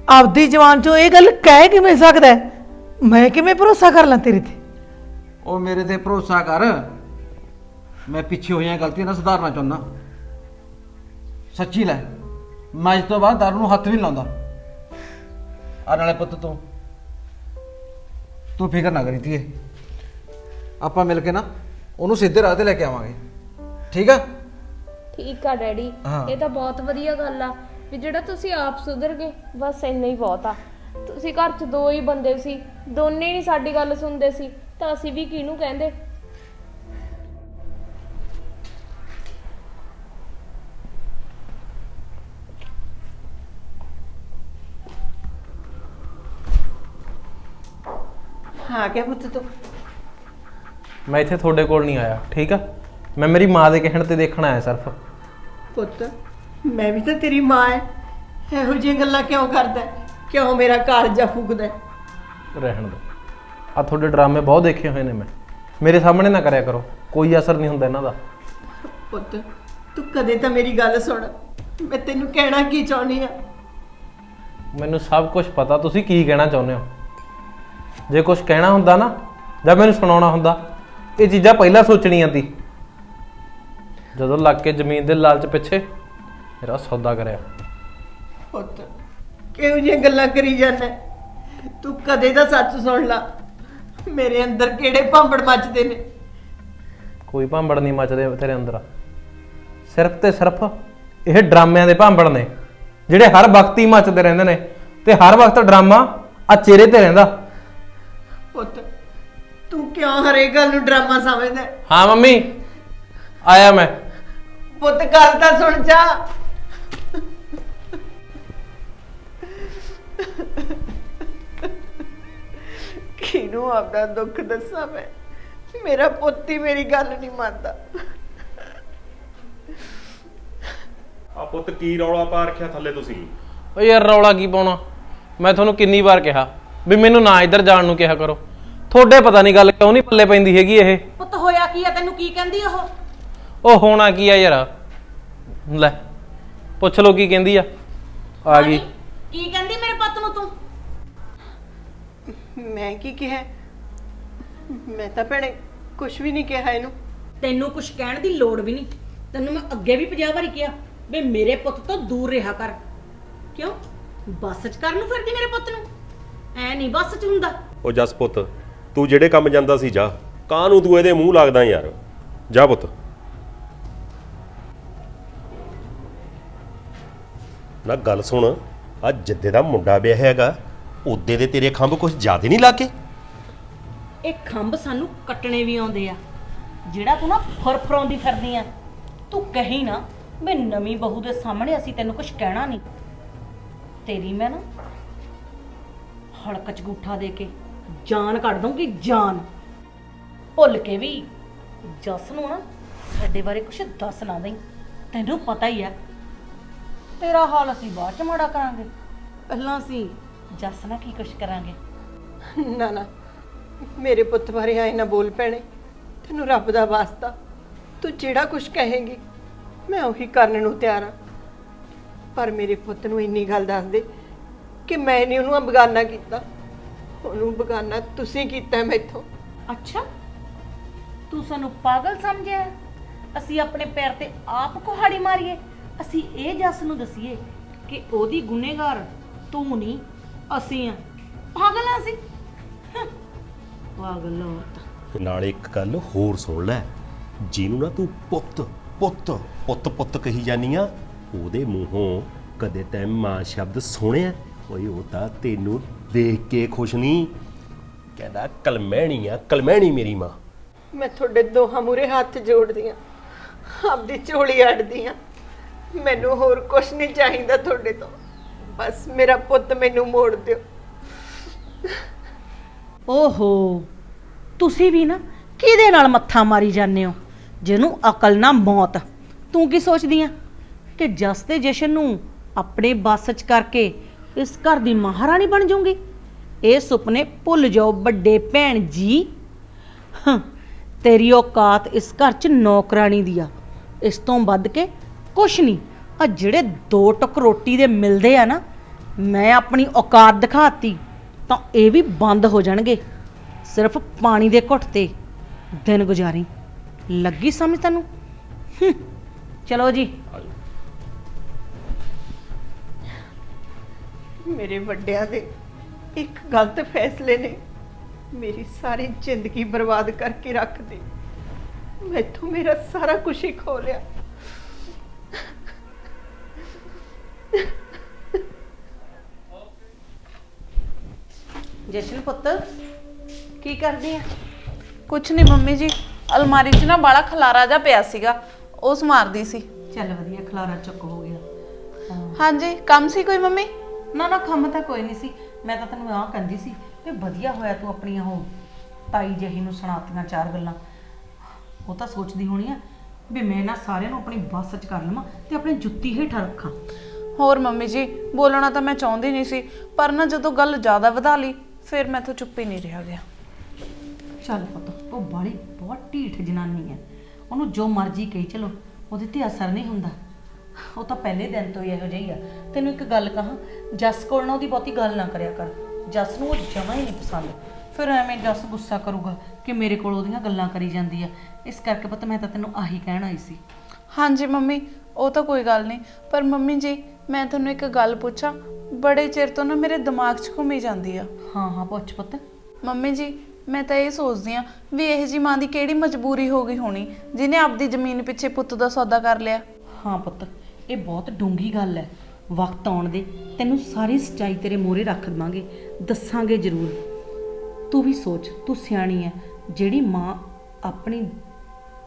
ਆਪਦੀ ਜਵਾਨ ਚੋਂ ਇਹ ਗੱਲ ਕਹਿ ਕਿਵੇਂ ਸਕਦਾ ਹੈ? ਮੈਂ ਕਿਵੇਂ ਭਰੋਸਾ ਕਰ ਲਾਂ ਤੇਰੇ ਤੇ? ਉਹ ਮੇਰੇ ਤੇ ਭਰੋਸਾ ਕਰ। ਮੈਂ ਪਿੱਛੇ ਹੋਈਆਂ ਗਲਤੀਆਂ ਨਾਲ ਸੁਧਾਰਨਾ ਚਾਹੁੰਦਾ। ਸੱਚੀ ਲੈ ਮੈਂ ਅੱਜ ਤੋਂ ਬਾਅਦ ਦਾਰੂ ਨੂੰ ਹੱਥ ਵੀ ਨਹੀਂ ਲਾਉਂਦਾ। ਆ ਨਾਲੇ ਪੁੱਤ ਤੂੰ। ਤੂੰ ਫਿਕਰ ਨਾ ਕਰੀ ਧੀਏ। ਆਪਾਂ ਮਿਲ ਕੇ ਨਾ ਉਹਨੂੰ ਸਿੱਧੇ ਰਾਹ ਤੇ ਲੈ ਕੇ ਆਵਾਂਗੇ। ਠੀਕ ਆ? ਠੀਕ ਆ ਡੈਡੀ। ਹਾਂ। ਇਹ ਤਾਂ ਬਹੁਤ ਵਧੀਆ ਗੱਲ ਆ ਵੀ ਜਿਹੜਾ ਤੁਸੀਂ ਆਪ ਸੁਧਰ ਗਏ ਬਸ ਇੰਨਾ ਹੀ ਬਹੁਤ ਆ। ਤੁਸੀਂ ਘਰ 'ਚ ਦੋ ਹੀ ਬੰਦੇ ਸੀ ਦੋਨੇ ਨਹੀਂ ਸਾਡੀ ਗੱਲ ਸੁਣਦੇ ਸੀ ਤਾਂ ਅਸੀਂ ਵੀ ਕਿਹਨੂੰ ਕਹਿੰਦੇ? ਹਾਂ ਕਿ ਪੁੱਤ ਤੂੰ। ਮੈਂ ਇੱਥੇ ਤੁਹਾਡੇ ਕੋਲ ਨਹੀਂ ਆਇਆ ਠੀਕ ਆ? ਮੈਂ ਮੇਰੀ ਮਾਂ ਦੇ ਕਹਿਣ ਤੇ ਦੇਖਣ ਆਇਆ ਸਿਰਫ। ਪੁੱਤ ਮੈਂ ਵੀ ਤਾਂ ਤੇਰੀ ਮਾਂ ਐ। ਇਹੋ ਜਿਹੀਆਂ ਗੱਲਾਂ ਕਿਉਂ ਕਰਦਾ ਹੈ? ਕਿਉਂ ਮੇਰਾ ਕਾਲਜਾ ਫੁੱਕਦਾ ਹੈ? ਰਹਿਣ ਦਿਓ ਆ ਤੁਹਾਡੇ ਡਰਾਮੇ ਬਹੁਤ ਦੇਖੇ ਹੋਏ ਨੇ ਮੈਂ। ਮੇਰੇ ਸਾਹਮਣੇ ਨਾ ਕਰਿਆ ਕਰੋ। ਕੋਈ ਅਸਰ ਨਹੀਂ ਹੁੰਦਾ ਇਹਨਾਂ ਦਾ। ਪੁੱਤ ਤੂੰ ਕਦੇ ਤਾਂ ਮੇਰੀ ਗੱਲ ਸੁਣ। ਮੈਂ ਤੈਨੂੰ ਕਹਿਣਾ ਕੀ ਚਾਹੁੰਦੀ ਆ? ਮੈਨੂੰ ਸਭ ਕੁਝ ਪਤਾ। ਤੁਸੀਂ ਕੀ ਕਹਿਣਾ ਚਾਹੁੰਦੇ ਹੋ? ਜੇ ਕੁਝ ਕਹਿਣਾ ਹੁੰਦਾ ਨਾ ਜਾਂ ਮੈਨੂੰ ਸੁਣਾਉਣਾ ਹੁੰਦਾ ਇਹ ਚੀਜ਼ਾਂ ਪਹਿਲਾਂ ਸੋਚਣੀਆਂ ਸੀ ਜਦੋਂ ਲੱਗ ਕੇ ਜ਼ਮੀਨ ਦੇ ਲਾਲਚ ਪਿੱਛੇ ਮੇਰਾ ਸੌਦਾ ਕਰਿਆ। ਪੁੱਤ ਕਿਹੋ ਜਿਹੀਆਂ ਗੱਲਾਂ ਕਰੀ ਜਾਂਦਾ? ਤੂੰ ਕਦੇ ਤਾਂ ਸੱਚ ਸੁਣ ਲਾ। ਮੇਰੇ ਅੰਦਰ ਕਿਹੜੇ ਭਾਂਬੜ ਮੱਚਦੇ ਨੇ? ਕੋਈ ਭਾਂਬੜ ਨਹੀਂ ਮਚਦੇ ਤੇਰੇ ਅੰਦਰ। ਸਿਰਫ ਤੇ ਸਿਰਫ ਇਹ ਡਰਾਮਿਆਂ ਦੇ ਭਾਂਬੜ ਨੇ ਜਿਹੜੇ ਹਰ ਵਕਤ ਹੀ ਮਚਦੇ ਰਹਿੰਦੇ ਨੇ। ਤੇ ਹਰ ਵਕਤ ਡਰਾਮਾ ਆ ਚਿਹਰੇ ਤੇ ਰਹਿੰਦਾ। ਤੂੰ ਕਿਉਂ ਹਰੇਕ ਗੱਲ ਨੂੰ ਡਰਾਮਾ ਸਮਝਦਾ? ਹੈ? ਹਾਂ ਮੰਮੀ। ਆਇਆ ਮੈਂ। ਪੁੱਤ ਗੱਲ ਤਾਂ ਸੁਣ ਜਾ। ਕਿਹਨੂੰ ਆਪਦਾ ਦੁੱਖ ਦੱਸਾਂ ਮੈਂ? ਮੇਰਾ ਪੁੱਤ ਹੀ ਮੇਰੀ ਗੱਲ ਨਹੀਂ ਮੰਨਦਾ। ਆ ਪੁੱਤ ਕੀ ਰੌਲਾ ਪਾ ਰੱਖਿਆ ਥੱਲੇ ਤੁਸੀਂ? ਓ ਯਾਰ ਰੌਲਾ ਕੀ ਪਾਉਣਾ? ਮੈਂ ਤੁਹਾਨੂੰ ਕਿੰਨੀ ਵਾਰ ਕਿਹਾ ਵੀ ਮੈਨੂੰ ਨਾ ਇੱਧਰ ਜਾਣ ਨੂੰ ਕਿਹਾ ਕਰੋ। ਤੁਹਾਡੇ ਪਤਾ ਨਹੀਂ ਗੱਲ ਕਿਉਂ ਨਹੀਂ ਪੱਲੇ ਪੈਂਦੀ ਹੈਗੀ ਇਹ? ਪੁੱਤ ਹੋਇਆ ਕੀ ਆ? ਤੈਨੂੰ ਕੀ ਕਹਿੰਦੀ ਉਹ? ਉਹ ਹੋਣਾ ਕੀ ਆ ਯਾਰ? ਲੈ ਪੁੱਛ ਲਓ ਕੀ ਕਹਿੰਦੀ ਆ। ਆ ਗਈ। ਕੀ ਕਹਿੰਦੀ ਮੇਰੇ ਪੁੱਤ ਨੂੰ ਤੂੰ? ਮੈਂ ਕੀ ਕਿਹਾ? ਮੈਂ ਤਾਂ ਭੈਣੇ ਕੁਝ ਵੀ ਨਹੀਂ ਕਿਹਾ ਇਹਨੂੰ। ਤੈਨੂੰ ਕੁਝ ਕਹਿਣ ਦੀ ਲੋੜ ਵੀ ਨਹੀਂ। ਤੈਨੂੰ ਮੈਂ ਅੱਗੇ ਵੀ 50 ਵਾਰੀ ਕਿਹਾ ਵੀ ਮੇਰੇ ਪੁੱਤ ਤੋਂ ਦੂਰ ਰਿਹਾ ਕਰ। ਕਿਉਂ? ਬੱਸ 'ਚ ਕਰਨ ਨੂੰ ਫਿਰਦੀ ਮੇਰੇ ਪੁੱਤ ਨੂੰ? ਐ ਨਹੀਂ ਬੱਸ 'ਚ ਹੁੰਦਾ। ਉਹ ਜਸ ਪੁੱਤ ਤੂੰ ਜਿਹੜੇ ਕੰਮ ਜਾਂਦਾ ਸੀ ਜਾ। ਕਾਹਨੂੰ ਤੂੰ ਇਹਦੇ ਮੂੰਹ ਲੱਗਦਾ ਯਾਰ? ਜਾ ਪੁੱਤ। ਨਾ ਗੱਲ ਸੁਣ ਆ ਜਿੱਦੇ ਦਾ ਮੁੰਡਾ ਵਿਆਹ ਹੈਗਾ, ਉਹਦੇ ਦੇ ਤੇਰੇ ਖੰਭ ਕੁਝ ਜ਼ਿਆਦਾ ਨਹੀਂ ਲੱਗੇ ਇਹ ਖੰਭ ਸਾਨੂੰ ਕੱਟਣੇ ਵੀ ਆਉਂਦੇ ਆ। ਜਿਹੜਾ ਤੂੰ ਨਾ ਫਰਫਰਾਉਂਦੀ ਫਿਰਦੀ ਆ, ਤੂੰ ਕਹੀ ਨਾ ਮੈਂ ਨਵੀਂ ਬਹੂ ਦੇ ਸਾਹਮਣੇ ਅਸੀਂ ਤੈਨੂੰ ਕੁਝ ਕਹਿਣਾ ਨਹੀਂ। ਤੇਰੀ ਮੈਂ ਨਾ ਹਲਕ ਚ ਗੂਠਾ ਦੇ ਕੇ ਜਾਨ ਕੱਢ ਦੂੰਗੀ ਜਾਨ। ਭੁੱਲ ਕੇ ਵੀ ਜਸ ਨੂੰ ਨਾ ਸਾਡੇ ਬਾਰੇ ਕੁਝ ਦੱਸ ਨਾ ਦੇਈ। ਤੈਨੂੰ ਪਤਾ ਹੀ ਆ ਤੇਰਾ ਹਾਲ ਅਸੀਂ ਬਾਅਦ ਚ ਮਾੜਾ ਕਰਾਂਗੇ। ਪਹਿਲਾਂ ਅਸੀਂ ਜਸ ਨਾਲ ਕੀ ਕੁਝ ਕਰਾਂਗੇ? ਨਾ ਨਾ ਮੇਰੇ ਪੁੱਤ ਬਾਰੇ ਆਏ ਨਾ ਬੋਲ ਪੈਣੇ ਤੈਨੂੰ ਰੱਬ ਦਾ ਵਾਸਤਾ। ਤੂੰ ਜਿਹੜਾ ਕੁਝ ਕਹੇਂਗੀ ਮੈਂ ਉਹੀ ਕਰਨ ਨੂੰ ਤਿਆਰ ਹਾਂ ਪਰ ਮੇਰੇ ਪੁੱਤ ਨੂੰ ਇੰਨੀ ਗੱਲ ਦੱਸ ਦੇ ਕਿ ਮੈਂ ਨਹੀਂ ਉਹਨੂੰ ਬਗਾਨਾ ਕੀਤਾ। ਉਹਨੂੰ ਬਗਾਨਾ ਤੁਸੀਂ ਕੀਤਾ ਮੈਥੋਂ। ਅੱਛਾ ਤੂੰ ਸਾਨੂੰ ਪਾਗਲ ਸਮਝਿਆ? ਅਸੀਂ ਆਪਣੇ ਪੈਰ ਤੇ ਆਪ ਕੁਹਾੜੀ ਮਾਰੀਏ। ਅਸੀਂ ਇਹ ਜੱਸ ਨੂੰ ਦਸੀਏ ਕਿ ਉਹਦੀ ਗੁਨੇਗਾਰ ਤੂੰ ਨਹੀਂ ਅਸੀਂ ਆ ਪਾਗਲ ਆ ਅਸੀਂ। ਹੰ। ਪਾਗਲ ਔਰਤ। ਨਾਲ ਇੱਕ ਗੱਲ ਹੋਰ ਸੁਣ ਲੈ। ਜਿਹਨੂੰ ਨਾ ਤੂੰ ਪੁੱਤ ਪੁੱਤ ਪੁੱਤ ਪੁੱਤ ਕਹੀ ਜਾਨੀ ਆ ਉਹਦੇ ਮੂੰਹੋਂ ਕਦੇ ਤੈਂ ਮਾਂ ਸ਼ਬਦ ਸੁਣਿਆ? ਓਏ ਉਹ ਤਾਂ ਤੈਨੂੰ ਦੇਖ ਕੇ ਖੁਸ਼ ਨਹੀਂ। ਕਹਿੰਦਾ ਕਲਮੈਣੀ ਆ ਕਲਮੈਣੀ ਮੇਰੀ ਮਾਂ। ਮੈਂ ਤੁਹਾਡੇ ਦੋਹਾਂ ਮੂਰੇ ਹੱਥ ਜੋੜਦੀ ਹਾਂ ਆਪਦੀ ਝੋਲੀ ਅੜਦੀ ਹਾਂ ਮੈਨੂੰ ਹੋਰ ਕੁਝ ਨਹੀਂ ਚਾਹੀਦਾ ਤੁਹਾਡੇ ਤੋਂ। ਬਸ ਮੇਰਾ ਪੁੱਤ ਮੈਨੂੰ ਮੋੜ ਦਿਓ। ਓਹੋ ਤੁਸੀਂ ਵੀ ਨਾ ਕਿਹਦੇ ਨਾਲ ਮੱਥਾ ਮਾਰੀ ਜਾਂਦੇ ਹੋ? ਜਿਹਨੂੰ ਅਕਲ ਨਾ ਮੌਤ। ਤੂੰ ਕੀ ਸੋਚਦੀ ਆ ਕਿ ਜਸ ਤੇ ਜਸ਼ਨ ਨੂੰ ਆਪਣੇ ਬੱਸ 'ਚ ਕਰਕੇ ਇਸ ਘਰ ਦੀ ਮਹਾਰਾਣੀ ਬਣ ਜਾਊਂਗੀ ਇਹ ਸੁਪਨੇ ਭੁੱਲ ਜਾਓ ਵੱਡੇ ਭੈਣ ਜੀ। ਹੰ, ਤੇਰੀ ਔਕਾਤ ਇਸ ਘਰ 'ਚ ਨੌਕਰਾਨੀ ਦੀ ਆ। ਇਸ ਤੋਂ ਵੱਧ ਕੇ ਕੁਛ ਨਹੀਂ। ਆ ਜਿਹੜੇ ਦੋ ਟੁਕ ਰੋਟੀ ਦੇ ਮਿਲਦੇ ਆ ਨਾ ਮੈਂ ਆਪਣੀ ਔਕਾਤ ਦਿਖਾਤੀ ਤਾਂ ਇਹ ਵੀ ਬੰਦ ਹੋ ਜਾਣਗੇ। ਸਿਰਫ ਪਾਣੀ ਦੇ ਘੁੱਟ ਤੇ ਦਿਨ ਗੁਜ਼ਾਰੀ। ਲੱਗੀ ਸਮਝ ਤੈਨੂੰ? ਹੰ, ਚਲੋ ਜੀ। ਮੇਰੇ ਵੱਡਿਆਂ ਦੇ ਇੱਕ ਗਲਤ ਫੈਸਲੇ ਨੇ ਮੇਰੀ ਸਾਰੀ ਜ਼ਿੰਦਗੀ ਬਰਬਾਦ ਕਰਕੇ ਰੱਖ ਦਿੱਤੀ। ਮੈਥੋਂ ਮੇਰਾ ਸਾਰਾ ਕੁਝ ਹੀ ਖੋ ਲਿਆ। ਜਸ਼ਨ ਪੁੱਤ ਕੀ ਕਰਦੀ ਆ? ਕੁਛ ਨਹੀਂ ਮੰਮੀ ਜੀ ਅਲਮਾਰੀ 'ਚ ਨਾ ਬਾਲਾ ਖਲਾਰਾ ਜਾ ਪਿਆ ਸੀਗਾ ਉਸ ਮਾਰਦੀ ਸੀ। ਚੱਲ ਵਧੀਆ ਖਲਾਰਾ ਚੁੱਕ ਹੋ ਗਿਆ। ਹਾਂਜੀ ਕੰਮ ਸੀ ਕੋਈ ਮੰਮੀ? ਨਾ ਨਾ ਕੰਮ ਤਾਂ ਕੋਈ ਨਹੀਂ ਸੀ। ਮੈਂ ਤਾਂ ਤੈਨੂੰ ਆਹ ਕਹਿੰਦੀ ਸੀ ਕਿ ਵਧੀਆ ਹੋਇਆ ਤੂੰ ਆਪਣੀਆਂ ਉਹ ਤਾਈ ਜਹੀ ਨੂੰ ਸੁਣਾਤੀਆਂ ਚਾਰ ਗੱਲਾਂ। ਉਹ ਤਾਂ ਸੋਚਦੀ ਹੋਣੀ ਆ ਵੀ ਮੈਂ ਨਾ ਸਾਰਿਆਂ ਨੂੰ ਆਪਣੀ ਬੱਸ 'ਚ ਕਰ ਲਵਾਂ ਤੇ ਆਪਣੀ ਜੁੱਤੀ ਹੇਠਾਂ ਰੱਖਾਂ। ਹੋਰ ਮੰਮੀ ਜੀ ਬੋਲਣਾ ਤਾਂ ਮੈਂ ਚਾਹੁੰਦੀ ਨਹੀਂ ਸੀ ਪਰ ਨਾ ਜਦੋਂ ਗੱਲ ਜ਼ਿਆਦਾ ਵਧਾ ਲਈ ਫਿਰ ਮੈਥੋਂ ਚੁੱਪ ਹੀ ਨਹੀਂ ਰਿਹਾ ਗਿਆ। ਚੱਲ ਪੁੱਤ ਉਹ ਬਾਲੀ ਬਹੁਤ ਢੀਠ ਜਨਾਨੀ ਹੈ ਉਹਨੂੰ ਜੋ ਮਰਜ਼ੀ ਕਹੀ ਚਲੋ ਉਹਦੇ ਤੇ ਅਸਰ ਨਹੀਂ ਹੁੰਦਾ। ਉਹ ਤਾਂ ਪਹਿਲੇ ਦਿਨ ਤੋਂ ਹੀ ਇਹੋ ਜਿਹੀ ਆ। ਤੈਨੂੰ ਇੱਕ ਗੱਲ ਕਹਾਂ ਜੱਸ ਕੋਲ ਨਾ ਉਹਦੀ ਬਹੁਤੀ ਗੱਲ ਨਾ ਕਰਿਆ ਕਰ। ਜੱਸ ਨੂੰ ਉਹ ਜਮਾ ਹੀ ਨਹੀਂ ਪਸੰਦ। ਫਿਰ ਐਵੇਂ ਜੱਸ ਗੁੱਸਾ ਕਰੂਗਾ ਕਿ ਮੇਰੇ ਕੋਲ ਉਹਦੀਆਂ ਗੱਲਾਂ ਕਰੀ ਜਾਂਦੀ ਆ। ਇਸ ਕਰਕੇ ਪੁੱਤ ਮੈਂ ਤਾਂ ਤੈਨੂੰ ਆਹੀ ਕਹਿਣ ਆਈ ਸੀ। ਹਾਂਜੀ ਮੰਮੀ ਉਹ ਤਾਂ ਕੋਈ ਗੱਲ ਨਹੀਂ। ਪਰ ਮੰਮੀ ਜੀ ਮੈਂ ਤੁਹਾਨੂੰ ਇੱਕ ਗੱਲ ਪੁੱਛਾਂ। ਬੜੇ ਚਿਰ ਤੋਂ ਨਾ ਮੇਰੇ ਦਿਮਾਗ 'ਚ ਘੁੰਮੀ ਜਾਂਦੀ ਆ। ਹਾਂ ਹਾਂ ਪੁੱਛ ਪੁੱਤ। ਮੰਮੀ ਜੀ ਮੈਂ ਤਾਂ ਇਹ ਸੋਚਦੀ ਆ ਵੀ ਇਹ ਜੀ ਮਾਂ ਦੀ ਕਿਹੜੀ ਮਜਬੂਰੀ ਹੋ ਗਈ ਹੋਣੀ ਜਿਹਨੇ ਆਪਦੀ ਜ਼ਮੀਨ ਪਿੱਛੇ ਪੁੱਤ ਦਾ ਸੌਦਾ ਕਰ ਲਿਆ। ਹਾਂ ਪੁੱਤ। ਇਹ ਬਹੁਤ ਡੂੰਗੀ ਗੱਲ ਹੈ। ਵਕਤ ਆਉਣ ਦੇ ਤੈਨੂੰ ਸਾਰੀ ਸੱਚਾਈ ਤੇਰੇ ਮੂਹਰੇ ਰੱਖ ਦਵਾਂਗੇ। ਦੱਸਾਂਗੇ ਜ਼ਰੂਰ। ਤੂੰ ਵੀ ਸੋਚ ਤੂੰ ਸਿਆਣੀ ਹੈ ਜਿਹੜੀ ਮਾਂ ਆਪਣੀ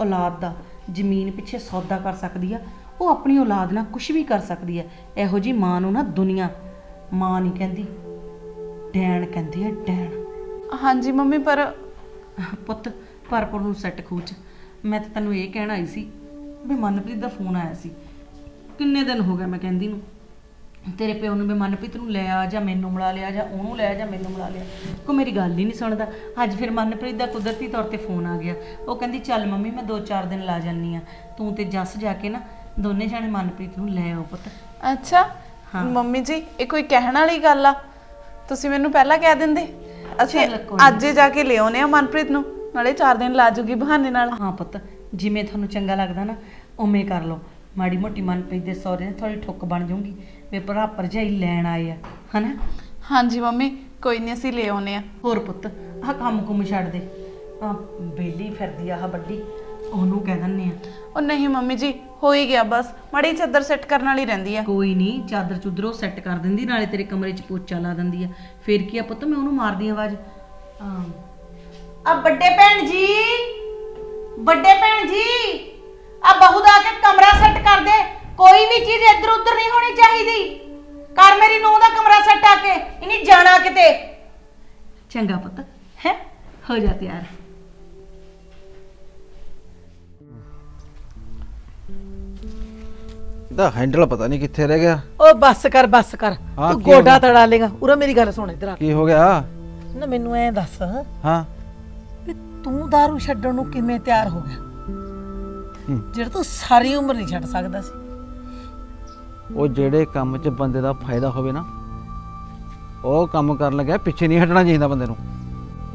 ਔਲਾਦ ਦਾ ਜ਼ਮੀਨ ਪਿੱਛੇ ਸੌਦਾ ਕਰ ਸਕਦੀ ਆ ਉਹ ਆਪਣੀ ਔਲਾਦ ਨਾਲ ਕੁਝ ਵੀ ਕਰ ਸਕਦੀ ਹੈ ਇਹੋ ਜੀ ਮਾਂ ਨੂੰ ਨਾ ਦੁਨੀਆ ਮਾਂ ਨਹੀਂ ਕਹਿੰਦੀ ਡੈਣ ਕਹਿੰਦੀ ਹੈ ਡੈਣ। ਹਾਂਜੀ ਮੰਮੀ ਪਰ ਪੁੱਤ ਭਰਪੂਰ ਨੂੰ ਸੈੱਟ ਖੂਚ। ਮੈਂ ਤਾਂ ਤੈਨੂੰ ਇਹ ਕਹਿਣ ਆਈ ਸੀ ਵੀ ਮਨਪ੍ਰੀਤ ਦਾ ਫੋਨ ਆਇਆ ਸੀ। ਕਿੰਨੇ ਦਿਨ ਹੋ ਗਏ ਮੈਂ ਕਹਿੰਦੀ ਨੂੰ? ਤੇਰੇ ਪਿਓ ਨੂੰ ਵੀ ਮਨਪ੍ਰੀਤ ਨੂੰ ਲੈ ਆ ਜਾਂ ਮੈਨੂੰ ਮਿਲਾ ਲਿਆ ਜਾਂ ਉਹਨੂੰ ਲੈ ਆ ਜਾਂ ਮੈਨੂੰ ਮਿਲਾ ਲਿਆ। ਕੋ ਮੇਰੀ ਗੱਲ ਹੀ ਨਹੀਂ ਸੁਣਦਾ। ਅੱਜ ਫਿਰ ਮਨਪ੍ਰੀਤ ਦਾ ਕੁਦਰਤੀ ਤੌਰ ਤੇ ਫੋਨ ਆ ਗਿਆ। ਉਹ ਕਹਿੰਦੀ ਚੱਲ ਮੰਮੀ ਮੈਂ 2-4 ਦਿਨ ਲਾ ਜਾਨੀ ਆ ਤੂੰ ਤੇ ਜੱਸ ਜਾ ਕੇ ਨਾ ਦੋਨੇ ਜਾਣੇ ਮਨਪ੍ਰੀਤ ਨੂੰ ਲੈ ਆਓ ਪੁੱਤ। ਅੱਛਾ। ਮੰਮੀ ਜੀ ਇਹ ਕੋਈ ਕਹਿਣ ਵਾਲੀ ਗੱਲ ਆ? ਤੁਸੀਂ ਮੈਨੂੰ ਪਹਿਲਾਂ ਕਹਿ ਦਿੰਦੇ? ਅਸੀਂ ਚੱਲ ਕੋਈ ਅੱਜ ਹੀ ਜਾ ਕੇ ਲਿਆਉਨੇ ਆ ਮਨਪ੍ਰੀਤ ਨੂੰ। ਨਾਲੇ 4 ਦਿਨ ਲਾ ਜੂਗੀ ਬਹਾਨੇ ਨਾਲ। ਹਾਂ ਪੁੱਤ ਜਿਵੇਂ ਤੁਹਾਨੂੰ ਚੰਗਾ ਲੱਗਦਾ ਨਾ ਉਵੇਂ ਕਰ ਲਓ। ਮਾੜੀ ਮੋਟੀ ਮਨਪ੍ਰੀਤ ਦੇ ਸਹੁਰੇ ਨੇ ਥੋੜੀ ਠੁੱਕ ਬਣ ਜਾਊਗੀ। ਵੀ ਭਰਾ ਭਰਜਾਈ ਲੈਣ ਆਏ ਆ ਹਨਾ? ਹਾਂਜੀ ਮੰਮੀ ਕੋਈ ਨਹੀਂ ਅਸੀਂ ਲੈ ਆਉਨੇ ਆ। ਹੋਰ ਪੁੱਤ ਆਹ ਕੰਮ ਕੁਮ ਛੱਡ ਦੇ। ਆ ਬੇਲੀ ਫਿਰਦੀ ਆ ਆਹ ਵੱਡੀ ਉਹਨੂੰ ਕਹਿ ਦਿੰਨੇ ਆ। ਉਹ ਨਹੀਂ ਮੰਮੀ ਜੀ ਹੋ ਹੀ ਗਿਆ ਬਸ ਮੜੀ ਚੱਦਰ ਸੈੱਟ ਕਰਨ ਵਾਲੀ ਰਹਿੰਦੀ ਆ। ਕੋਈ ਨਹੀਂ ਚਾਦਰ ਚੁਦਰ ਉਹ ਸੈੱਟ ਕਰ ਦਿੰਦੀ ਨਾਲੇ ਤੇਰੇ ਕਮਰੇ 'ਚ ਪੋਚਾ ਲਾ ਦਿੰਦੀ ਆ। ਫੇਰ ਕੀ ਆ ਪੁੱਤ ਮੈਂ ਉਹਨੂੰ ਮਾਰਦੀ ਆ ਆਵਾਜ਼। ਆ ਵੱਡੇ ਭੈਣ ਜੀ ਵੱਡੇ ਭੈਣ ਜੀ। ਆ ਬਹੂ ਦਾ ਆ ਕੇ ਕਮਰਾ ਸੈੱਟ ਕਰ ਦੇ। ਕੋਈ ਵੀ ਚੀਜ਼ ਇੱਧਰ ਉੱਧਰ ਨਹੀਂ ਹੋਣੀ ਚਾਹੀਦੀ। ਕਰ ਮੇਰੀ ਨੂੰਹ ਦਾ ਕਮਰਾ ਸੈੱਟ ਆ ਕੇ ਇਨੀ ਜਾਣਾ ਕਿਤੇ? ਚੰਗਾ ਪੁੱਤ। ਹੈ? ਹੋ ਜਾ ਤਿਆਰ। ਇਹਦਾ ਹੈਂਡਲ ਪਤਾ ਨਹੀਂ ਕਿੱਥੇ ਰਹਿ ਗਿਆ। ਓ ਬੱਸ ਕਰ ਬੱਸ ਕਰ। ਹਾਂ, ਤੂੰ ਕੀ ਹੋ ਗੋਡਾ ਗਿਆ? ਤੜਾ ਲੇਗਾ। ਉਰਾ ਮੇਰੀ ਗੱਲ ਸੁਣ ਇਧਰ ਆ। ਕੀ ਹੋ ਗਿਆ? ਨਾ ਮੈਨੂੰ ਐ ਦੱਸ ਹਾਂ। ਵੀ ਤੂੰ दारू ਛੱਡਣ ਨੂੰ ਕਿਵੇਂ ਤਿਆਰ ਹੋ ਗਿਆ? ਜਿਹੜਾ ਤੂੰ ਸਾਰੀ ਉਮਰ ਨਹੀਂ ਛੱਡ ਸਕਦਾ ਸੀ। ਉਹ ਜਿਹੜੇ ਕੰਮ 'ਚ ਬੰਦੇ ਦਾ ਫਾਇਦਾ ਹੋਵੇ ਨਾ ਉਹ ਕੰਮ ਕਰਨ ਲੱਗਿਆ ਪਿੱਛੇ ਨਹੀਂ ਹਟਣਾ ਚਾਹੀਦਾ ਬੰਦੇ ਨੂੰ।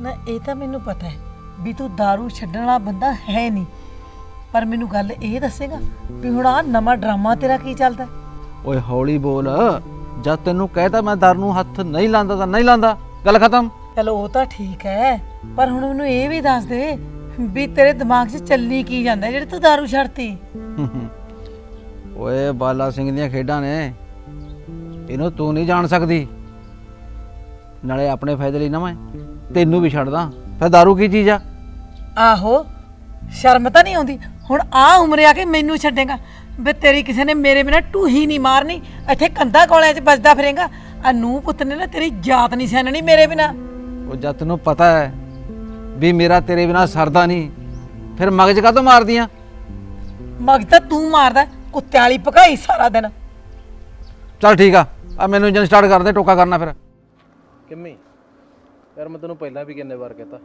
ਨਾ ਇਹ ਤਾਂ ਮੈਨੂੰ ਪਤਾ ਹੈ ਵੀ ਤੂੰ दारू ਛੱਡਣ ਵਾਲਾ ਬੰਦਾ ਹੈ ਨਹੀਂ। ਪਰ ਮੈਨੂੰ ਗੱਲ ਇਹ ਦੱਸੇਗਾ ਵੀ ਹੁਣ ਆ ਨਵਾਂ ਡਰਾਮਾ ਤੇਰਾ ਕੀ ਚੱਲਦਾ? ਓਏ ਹੌਲੀ ਬੋਲ ਜਦ ਤੈਨੂੰ ਕਹਿਤਾ ਮੈਂ ਦਰ ਨੂੰ ਹੱਥ ਨਹੀਂ ਲਾਂਦਾ ਤਾਂ ਨਹੀਂ ਲਾਂਦਾ ਗੱਲ ਖਤਮ। ਚਲੋ ਉਹ ਤਾਂ ਠੀਕ ਹੈ ਪਰ ਹੁਣ ਮੈਨੂੰ ਇਹ ਵੀ ਦੱਸ ਦੇ ਵੀ ਤੇਰੇ ਦਿਮਾਗ 'ਚ ਚੱਲੀ ਕੀ ਜਾਂਦਾ ਹੈ ਜਿਹੜੇ ਤੂੰ दारू ਛੱਡਤੀ ਓਏ ਬਾਲਾ ਸਿੰਘ ਦੀਆਂ ਖੇਡਾਂ ਨੇ ਇਹਨੂੰ ਤੂੰ ਨਹੀਂ ਜਾਣ ਸਕਦੀ ਨਾਲੇ ਆਪਣੇ ਫਾਇਦੇ ਲਈ ਨਾ ਮੈਂ ਤੈਨੂੰ ਵੀ ਛੱਡਦਾ ਫਿਰ दारू ਕੀ ਚੀਜ਼ ਆ ਆਹੋ ਸ਼ਰਮ ਤਾਂ ਨਹੀਂ ਆਉਂਦੀ ਹੁਣ ਆ ਉਮਰ ਆ ਕੇ ਮੈਨੂੰ ਛੱਡੇਗਾ ਵੇ ਤੇਰੀ ਕਿਸੇ ਨੇ ਮੇਰੇ ਬਿਨਾ ਟੂਹੀ ਨਹੀਂ ਮਾਰਨੀ ਇੱਥੇ ਕੰਧਾ ਕੋਲਿਆਂ 'ਚ ਵੱਜਦਾ ਫਿਰੇਗਾ ਆ ਨੂੰ ਪੁੱਤ ਨੇ ਨਾ ਤੇਰੀ ਜਾਤ ਨਹੀਂ ਸਹਿਣਨੀ ਮੇਰੇ ਬਿਨਾ ਉਹ ਜਦ ਤੈਨੂੰ ਪਤਾ ਹੈ ਵੀ ਮੇਰਾ ਤੇਰੇ ਬਿਨਾ ਸਰਦਾ ਨਹੀਂ। ਫਿਰ ਮਗਜ ਕਾਹਤੋਂ ਮਾਰਦੀਆਂ? ਮਗਜ ਤਾਂ ਤੂੰ ਮਾਰਦਾ ਕੁੱਤਿਆਂ ਵਾਲੀ ਭਕਾਈ ਸਾਰਾ ਦਿਨ। ਚੱਲ ਠੀਕ ਆ ਆ ਮੈਨੂੰ ਇੰਜਨ ਸਟਾਰਟ ਕਰ ਦੇ ਟੋਕਾ ਕਰਨਾ ਫਿਰ। ਕਿੰਮੀ ਯਾਰ ਮੈਂ ਤੈਨੂੰ ਪਹਿਲਾਂ ਵੀ ਕਿੰਨੇ ਵਾਰ ਕਹਤਾ